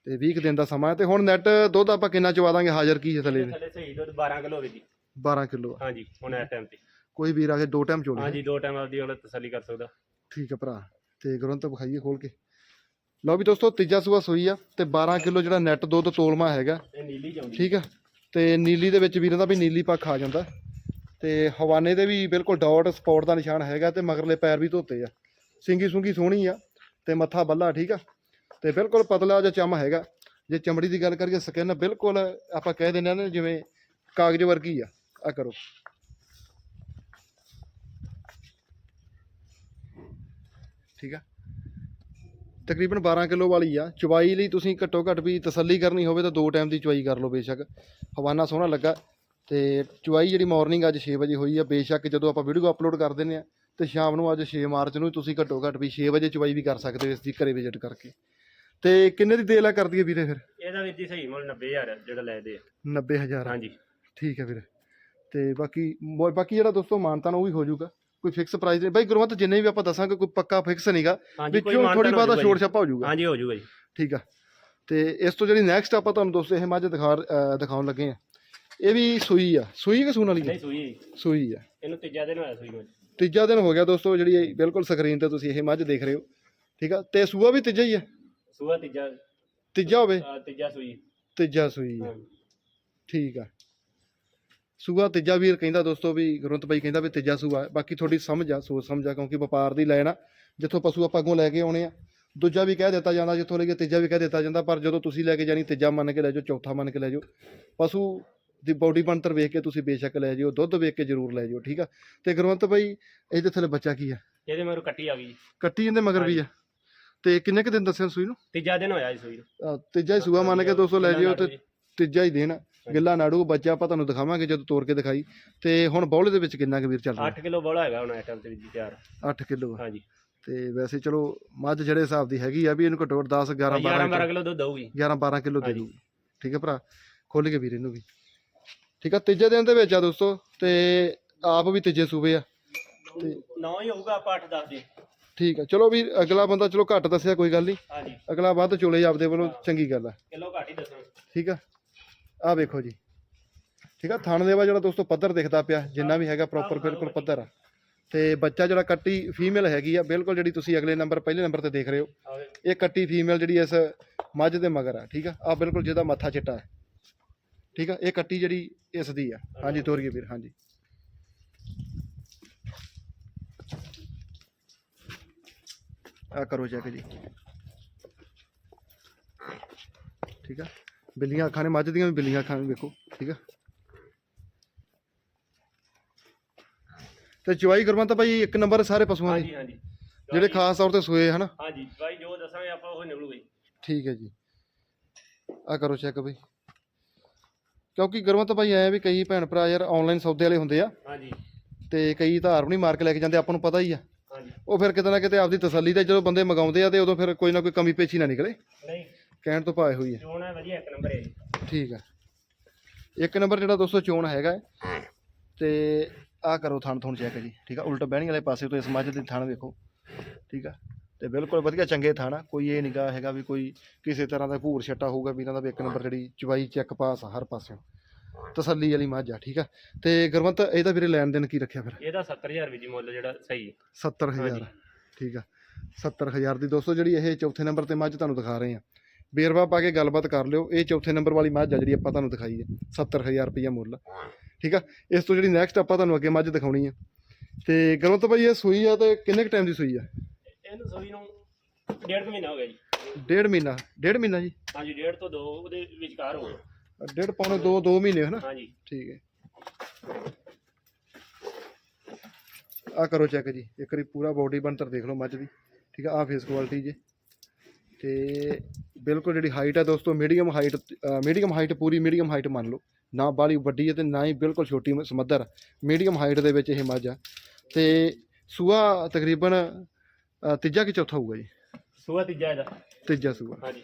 ਤੇ 20 ਕੁ ਦਿਨ ਦਾ ਸਮਾਂ ਹੈ ਤੇ ਹੁਣ ਨੈਟ ਦੁੱਧ ਆਪਾਂ ਕਿੰਨਾ ਚਵਾ ਦਾਂਗੇ? ਹਾਜ਼ਰ ਕੀ ਹੈ ਥੱਲੇ ਇਹਦੇ ਥੱਲੇ ਸਹੀ ਦੁੱਧ 12 ਕਿਲੋ ਹੋਵੇ ਜੀ। 12 ਕਿਲੋ ਹਾਂਜੀ ਹੁਣ ਇਸ ਟਾਈਮ ਤੇ। ਕੋਈ ਵੀਰ ਆ ਕੇ ਦੋ ਟਾਈਮ ਚੋਲੇ ਹਾਂਜੀ ਦੋ ਟਾਈਮ ਆਪਦੀ ਅਗਲਾ ਤਸੱਲੀ ਕਰ ਸਕਦਾ। ਠੀਕ ਆ ਭਰਾ ਤੇ ਗਰੰਤ ਵਿਖਾਈਏ ਖੋਲ ਕੇ। ਲਓ ਵੀ ਦੋਸਤੋ ਤੀਜਾ ਸੂਆ ਸੋਈ ਆ ਤੇ 12 ਕਿਲੋ ਜਿਹੜਾ ਨੈਟ ਦੁੱਧ ਤੋਲਮਾ ਹੈਗਾ। ਇਹ ਨੀਲੀ ਆਉਂਦੀ ਠੀਕ ਆ ਤੇ ਨੀਲੀ ਦੇ ਵਿੱਚ ਵੀਰਾਂ ਦਾ ਵੀ ਨੀਲੀ ਪੱਖ ਆ ਜਾਂਦਾ। ਤੇ ਹਵਾਨੇ ਦੇ ਵੀ ਬਿਲਕੁਲ ਡਾਟ ਸਪੌਟ ਦਾ ਨਿਸ਼ਾਨ ਹੈਗਾ ਤੇ ਮਗਰਲੇ ਪੈਰ ਵੀ ਧੋਤੇ ਆ। ਸਿੰਗੀ ਸੁੰਗੀ ਸੋਹਣੀ ਆ ਤੇ ਮੱਥਾ ਬੱਲਾ ਠੀਕ ਆ। ਤੇ ਬਿਲਕੁਲ ਪਤਲਾ ਜਿਹਾ ਚਮ ਹੈਗਾ। ਜੇ ਚਮੜੀ ਦੀ ਗੱਲ ਕਰੀਏ ਸਕਿਨ ਬਿਲਕੁਲ ਆਪਾਂ ਕਹਿ ਦਿੰਦੇ ਆ ਨਾ ਜਿਵੇਂ ਕਾਗਜ਼ ਵਰਗੀ ਆ। ਆ ਕਰੋ। ਠੀਕ ਆ। ਤਕਰੀਬਨ 12 ਕਿਲੋ ਵਾਲੀ ਆ। ਚਵਾਈ ਲਈ ਤੁਸੀਂ ਘੱਟੋ ਘੱਟ ਵੀ ਤਸੱਲੀ ਕਰਨੀ ਹੋਵੇ ਤਾਂ ਦੋ ਟਾਈਮ ਦੀ ਚਵਾਈ ਕਰ ਲਓ ਬੇਸ਼ੱਕ। ਹਵਾਨਾ ਸੋਹਣਾ ਲੱਗਾ। ਤੇ ਚਵਾਈ ਜਿਹੜੀ ਮਾਰਨਿੰਗ ਅੱਜ 6 ਵਜੇ ਹੋਈ ਆ ਬੇਸ਼ੱਕ ਜਦੋਂ ਆਪਾਂ ਵੀਡੀਓ ਅਪਲੋਡ ਕਰ ਦਿੰਦੇ ਆ ਤੇ ਸ਼ਾਮ ਨੂੰ ਅੱਜ 6 ਮਾਰਚ ਨੂੰ ਤੁਸੀਂ ਘੱਟੋ ਘੱਟ ਵੀ 6 ਵਜੇ ਚਵਾਈ ਵੀ ਕਰ ਸਕਦੇ ਹੋ ਇਸ ਦੀ ਘਰੇ ਵਿਜ਼ਿਟ ਕਰਕੇ। ਤੇ ਕਿੰਨੇ ਦੀ ਦੇਲ ਆ ਕਰਦੀ ਹੈ ਵੀਰੇ ਫਿਰ? ਇਹਦਾ ਵੀਰ ਜੀ ਸਹੀ ਮੁੱਲ 90000 ਹੈ ਜਿਹੜਾ ਲੈ ਦੇ ਆ। 90000 ਹਾਂਜੀ। ਠੀਕ ਹੈ ਵੀਰੇ। ਤੇ ਬਾਕੀ ਬਾਕੀ ਜਿਹੜਾ ਦੋਸਤੋ ਮਾਨਤਾ ਉਹ ਵੀ ਹੋ ਜਾਊਗਾ। ਕੋਈ ਫਿਕਸ ਪ੍ਰਾਈਸ ਨਹੀਂ। ਬਾਈ ਗੁਰਮਤ ਜਿੰਨੇ ਵੀ ਆਪਾਂ ਦੱਸਾਂਗੇ ਕੋਈ ਪੱਕਾ ਫਿਕਸ ਨਹੀਂਗਾ। ਵਿੱਚੋਂ ਥੋੜੀ ਬਾਤਾ ਛੋੜ। ਛਾਪਾ ਹੋ ਜਾਊਗਾ। ਹਾਂਜੀ ਹੋ ਜਾਊਗਾ ਜੀ। ਠੀਕ ਆ। ਤੇ ਇਸ ਤੋਂ ਜਿਹੜੀ ਨੈਕਸਟ ਆਪਾਂ ਤੁਹਾਨੂੰ ਦੋਸਤੋ ਇਹ ਮੱਝ ਦਿਖਾ ਦਿਖਾਉਣ ਲੱਗੇ ਆ। ਇਹ ਵੀ ਸੂਈ ਆ। ਸੂਈ ਕਿ ਸੂਣ ਵਾਲੀ ਆ? ਨਹੀਂ ਸੂਈ। ਸੂਈ ਆ। ਇਹਨੂੰ ਤੀਜਾ ਦਿਨ ਹੋਇਆ ਸੂਈ ਨੂੰ ਤੀਜਾ ਦਿਨ ਹੋ ਗਿਆ ਦੋਸਤੋ ਜਿਹੜੀ ਇਹ ਬਿਲਕੁਲ ਸਕਰੀਨ ਤੇ ਤੁਸੀਂ ਇਹ ਮੱਝ ਦੇਖ ਰਹੇ ਹੋ। ਠੀਕ ਆ? ਤੇ ਸੂਆ ਵੀ ਤੀਜਾ ਹੀ ਆ? ਸੂਆ ਤੀਜਾ। ਤੀਜਾ ਹੋਵੇ? ਅਹ ਤੀਜਾ ਸੂਈ। ਤੀਜਾ ਸੂਈ ਆ। ਠੀਕ ਆ। ਸੂਆ ਤੀਜਾ ਵੀਰ ਕਹਿੰਦਾ ਦੋਸਤੋ ਵੀ ਗੁਰਵੰਤ ਬਾਈ ਕਹਿੰਦਾ ਵੀ ਤੀਜਾ ਸੂਆ। ਹੈ। ਬਾਕੀ ਤੁਹਾਡੀ ਸਮਝ ਆ ਸੋਚ ਸਮਝ ਆ ਕਿਉਂਕਿ ਵਪਾਰ ਦੀ ਲੈਣ ਆ। ਜਿੱਥੋਂ ਪਸ਼ੂ ਆਪਾਂ ਅੱਗੋਂ ਲੈ ਕੇ ਆਉਣੇ ਆ। ਦੂਜਾ ਵੀ ਕਹਿ ਦਿੱਤਾ ਜਾਂਦਾ ਜਿੱਥੋਂ ਲੈ ਕੇ ਤੀਜਾ ਵੀ ਕਹਿ ਦਿੱਤਾ ਜਾਂਦਾ ਪਰ ਜਦੋਂ ਤੁਸੀਂ ਲੈ ਕੇ ਜਾਣੀ ਤੀਜਾ ਮੰਨ ਕੇ ਲੈ ਜਾਓ ਚੌਥਾ ਮੰਨ ਕੇ ਲੈ ਜਾਓ। ਪਸ਼ੂ ਦੀ ਬਾਡੀ ਬਣਤਰ ਵੇਖ ਕੇ ਤੁਸੀਂ ਬੇਸ਼ੱਕ ਲੈ ਜਿਓ ਦੁੱਧ ਵੇਖ ਕੇ ਜ਼ਰੂਰ ਲੈ ਜਿਓ ਠੀਕ ਆ? ਤੇ ਗੁਰਵੰਤ ਬਾਈ ਇਹਦੇ ਥੱਲੇ ਬੱਚਾ ਕੀ ਆ? ਇਹਦੇ ਮਗਰ ਕੱਟੀ ਆ ਗਈ ਕੱਟੀ ਇਹਦੇ ਮਗਰ ਵੀ ਆ। ਤੇ ਕਿੰਨੇ ਕੁ ਦਿਨ ਦੱਸਿਆ ਸੂਈ ਨੂੰ? ਤੀਜਾ ਦਿਨ ਹੋਇਆ ਜੀ ਸੂਈ ਨੂੰ। ਅਹ ਤੀਜਾ ਹੀ ਸੂਆ ਮੰਨ ਕੇ ਦੋਸਤੋ ਲੈ ਜਿਓ ਤੇ ਤੀਜਾ ਹੀ ਦੇਣ। ਗਿੱਲਾ ਨਾੜੂ ਬੱਚਾ ਆਪਾਂ ਤੁਹਾਨੂੰ ਦਿਖਾਵਾਂਗੇ ਜਦੋਂ ਤੋੜ ਕੇ ਦਿਖਾਈ। ਤੇ ਹੁਣ ਬੌਲੇ ਦੇ ਵਿੱਚ ਕਿੰਨਾ ਕੁ ਵੀਰ ਚੱਲ ਰਿਹਾ? 8 ਕਿਲੋ ਬੋਲਾ ਹੈਗਾ ਹੁਣ ਆਈਟਮ ਤੇ ਜੀ ਤਿਆਰ। 8 ਕਿਲੋ ਹਾਂਜੀ। ਤੇ ਵੈਸੇ ਚਲੋ ਮੱਝ ਜਿਹੜੇ ਹਿਸਾਬ ਦੀ ਹੈਗੀ ਆ ਵੀ ਇਹਨੂੰ ਘੱਟੋ ਘੱਟ 10 11 11 12 12 ਕਿਲੋ ਦੁੱਧ ਦਊਗੀ। 11 12 ਕਿਲੋ ਦੇ ਹਾਂਜੀ। ਠੀਕ ਹੈ ਭਰਾ? ਖੋਲ ਕੇ ਵੀਰ ਇਹਨੂੰ ਵੀ। ਠੀਕ ਆ ਤੀਜੇ ਦਿਨ ਦੇ ਵਿੱਚ ਆ ਦੋਸਤੋ ਤੇ ਆਪ ਵੀ ਤੀਜੇ ਸੂਬੇ ਆ। ਤੇ ਨਾ ਹੀ ਹੋਊਗਾ ਆਪਾਂ 8 10 ਦੀ ਠੀਕ ਆ ਚਲੋ ਵੀ ਅਗਲਾ ਬੰਦਾ ਚਲੋ ਘੱਟ ਦੱਸਿਆ ਕੋਈ ਗੱਲ ਨਹੀਂ ਹਾਂਜੀ। ਅਗਲਾ ਵੱਧ ਚੋਲੇ ਆਪਦੇ ਵੱਲੋਂ ਚੰਗੀ ਗੱਲ ਆ। ਕਿਲੋ ਘੱਟ ਹੀ ਦੱਸਾਂ ਠੀਕ ਆ। ਆ ਵੇਖੋ ਜੀ। ਠੀਕ ਆ ਥਣ ਦੇਵਾ ਜਿਹੜਾ ਦੋਸਤੋ ਪੱਧਰ ਦਿਖਦਾ ਪਿਆ ਜਿੰਨਾ ਵੀ ਹੈਗਾ ਪ੍ਰੋਪਰ ਬਿਲਕੁਲ ਪੱਧਰ ਆ। ਤੇ ਬੱਚਾ ਜਿਹੜਾ ਕੱਟੀ ਫੀਮੇਲ ਹੈਗੀ ਆ ਬਿਲਕੁਲ ਜਿਹੜੀ ਤੁਸੀਂ ਅਗਲੇ ਨੰਬਰ ਪਹਿਲੇ ਨੰਬਰ ਤੇ ਦੇਖ ਰਹੇ ਹੋ। ਇਹ ਕੱਟੀ ਫੀਮੇਲ ਜਿਹੜੀ ਇਸ ਮੱਝ ਦੇ ਮਗਰ ਆ ਠੀਕ ਆ? ਆ ਬਿਲਕੁਲ ਜਿਹਦਾ ਮੱਥਾ ਚਿੱਟਾ ਹੈ। ਠੀਕ ਆ? ਇਹ ਕੱਟੀ ਜਿਹੜੀ ਇਸ ਦੀ ਆ। ਹਾਂਜੀ ਤੋਰੀਏ ਵੀਰ ਹਾਂਜੀ। ਆ ਕਰੋ ਚੈੱਕ ਜੀ। ਠੀਕ ਆ? ਬਿੱਲੀਆਂ ਅੱਖਾਂ ਨੇ ਮੱਝ ਦੀਆਂ ਵੀ ਬਿੱਲੀਆਂ ਅੱਖਾਂ ਵੇਖੋ ਠੀਕ ਆ? ਤੇ ਚੁਆਈ ਕਰਵਾਂ ਤਾਂ ਭਾਈ ਇੱਕ ਨੰਬਰ ਸਾਰੇ ਪਸ਼ੂਆਂ ਦੀ। ਹਾਂਜੀ ਹਾਂਜੀ। ਜਿਹੜੇ ਖਾਸ ਤੌਰ ਤੇ ਸੋਏ ਹਨਾ? ਹਾਂਜੀ ਬਾਈ ਜੋ ਦੱਸਾਂਗੇ ਆਪਾਂ ਉਹ ਨਿਕਲੂਗਾ ਜੀ। ਠੀਕ ਹੈ ਜੀ। ਆ ਕਰੋ ਚੈੱਕ ਬਈ। ਕਿਉਂਕਿ ਗੁਰਮਤ ਭਾਈ ਆਇਆ ਵੀ ਕਈ ਭੈਣ ਭਰਾ ਯਾਰ ਆਨਲਾਈਨ ਸੌਦੇ ਵਾਲੇ ਹੁੰਦੇ ਆ। ਹਾਂਜੀ। ਤੇ ਕਈ ਧਾਰ ਵੀ ਨਹੀਂ ਮਾਰ ਕੇ ਲੈ ਕੇ ਜਾਂਦੇ ਆਪਾਂ ਨੂੰ ਪਤਾ ਹੀ ਆ। ਹਾਂਜੀ। ਉਹ ਫਿਰ ਕਿਤੇ ਨਾ ਕਿਤੇ ਆਪਦੀ ਤਸੱਲੀ ਤੇ ਜਦੋਂ ਬੰਦੇ ਮਗਾਉਂਦੇ ਆ ਤੇ ਉਦੋਂ ਫਿਰ ਕੋਈ ਨਾ ਕੋਈ ਕਮੀ ਪੇਚੀ ਨਾ ਨਿਕਲੇ। ਨਹੀਂ। ਕਹਿਣ ਤੋਂ ਭਾਏ ਹੋਈ ਹੈ ਚੋਣ ਹੈ ਵਧੀਆ ਇੱਕ ਨੰਬਰ ਹੈ ਜੀ। ਠੀਕ ਆ। ਇੱਕ ਨੰਬਰ ਜਿਹੜਾ ਦੋਸਤੋ ਚੋਣ ਹੈਗਾ ਹੈ। ਤੇ ਆ ਕਰੋ ਥਣ ਥਣ ਚੈੱਕ ਜੀ ਠੀਕ ਆ? ਉਲਟ ਬਹਿਣੀ ਵਾਲੇ ਪਾਸੇ ਤੋਂ ਇਸ ਮੱਝ ਦੇ ਥਣ ਵੇਖੋ। ਠੀਕ ਆ? ਤੇ ਬਿਲਕੁਲ ਵਧੀਆ ਚੰਗੇ ਥਣ ਆ ਕੋਈ ਇਹ ਨਿਗਾ ਹੈਗਾ ਵੀ ਕੋਈ ਕਿਸੇ ਤਰ੍ਹਾਂ ਦਾ ਭੂਰ ਛੱਟਾ ਹੋਊਗਾ ਵੀ ਇਹਨਾਂ ਦਾ ਵੀ ਇੱਕ ਨੰਬਰ ਜਿਹੜੀ ਚਵਾਈ ਚੈੱਕ ਪਾਸ ਆ ਹਰ ਪਾਸਿਓਂ। ਤਸੱਲੀ ਵਾਲੀ ਮੱਝ ਆ ਠੀਕ ਆ? ਤੇ ਗੁਰਵੰਤ ਇਹਦਾ ਵੀਰੇ ਲੈਣ ਦੇਣ ਕੀ ਰੱਖਿਆ ਫਿਰ? ਇਹਦਾ 70000 ਵੀ ਜੀ ਮੁੱਲ ਜਿਹੜਾ ਸਹੀ 70000 ਹਾਂਜੀ। ਠੀਕ ਆ। 70000 ਦੀ ਦੋਸਤੋ ਜਿਹੜੀ ਇਹ ਚੌਥੇ ਨੰਬਰ ਤੇ ਮੱਝ ਤੁਹਾਨੂੰ ਦਿਖਾ ਰਹੇ ਆ। ਬੇਰਵਾ ਪਾ ਕੇ ਗੱਲਬਾਤ ਕਰ ਲਿਓ ਇਹ ਚੌਥੇ ਨੰਬਰ ਵਾਲੀ ਮੱਝ ਆ ਜਿਹੜੀ ਆਪਾਂ ਤੁਹਾਨੂੰ ਦਿਖਾਈ ਹੈ 70000 ਰੁਪਈਆ ਮੁੱਲ। ਠੀਕ ਆ? ਇਸ ਤੋਂ ਜਿਹੜੀ ਨੈਕਸਟ ਆਪਾਂ ਤੁਹਾਨੂੰ ਅੱਗੇ ਮੱਝ ਦਿਖਾਉਣੀ ਆ। ਤੇ ਗੁਰਵੰਤ ਭਾਈ ਇਹ ਸੂਈ ਆ ਤੇ ਕਿੰਨੇ ਕ ਟਾਈਮ ਦੀ ਸੂਈ ਆ? ਇਹਨੂੰ ਸੂਈ ਨੂੰ ਡੇਢ ਕੁ ਮਹੀਨਾ ਹੋ ਗਿਆ ਜੀ। ਡੇਢ ਮਹੀਨਾ? ਡੇਢ ਮਹੀਨਾ ਜੀ? ਹਾਂਜੀ ਡੇਢ ਤੋਂ ਦੋ ਉਹਦੇ ਵਿਚਕਾਰ ਹੋ ਗਿਆ। ਡੇਢ ਪੌਣੇ 2 2 ਮਹੀਨੇ ਹਨਾ? ਹਾਂਜੀ। ਠੀਕ ਹੈ। ਆ ਕਰੋ ਚੈੱਕ ਜੀ। ਇੱਕ ਵਾਰੀ ਪੂਰਾ ਬਾਡੀ ਬਣਤਰ ਦੇਖ ਲਓ ਮੱਝ ਦੀ। ਠੀਕ ਆ ਆ ਫੇਸ ਕੁਆਲਿਟੀ ਜੀ। ਤੇ ਬਿਲਕੁਲ ਜਿਹੜੀ ਹਾਈਟ ਹੈ ਦੋਸਤੋ ਮੀਡੀਅਮ ਹਾਈਟ ਮੀਡੀਅਮ ਹਾਈਟ ਪੂਰੀ ਮੀਡੀਅਮ ਹਾਈਟ ਮੰਨ ਲਓ। ਨਾ ਬਾਲੀ ਵੱਡੀ ਹੈ ਤੇ ਨਾ ਹੀ ਬਿਲਕੁਲ ਛੋਟੀ ਸਮੱਧਰ। ਮੀਡੀਅਮ ਹਾਈਟ ਦੇ ਵਿੱਚ ਇਹ ਮੱਝ ਆ। ਤੇ ਸੂਆ ਤਕਰੀਬਨ ਅ, ਤੀਜਾ ਕਿ ਚੌਥਾ ਹੋਊਗਾ ਜੀ? ਸੂਆ ਤੀਜਾ ਇਹਦਾ। ਤੀਜਾ ਸੂਆ। ਹਾਂਜੀ।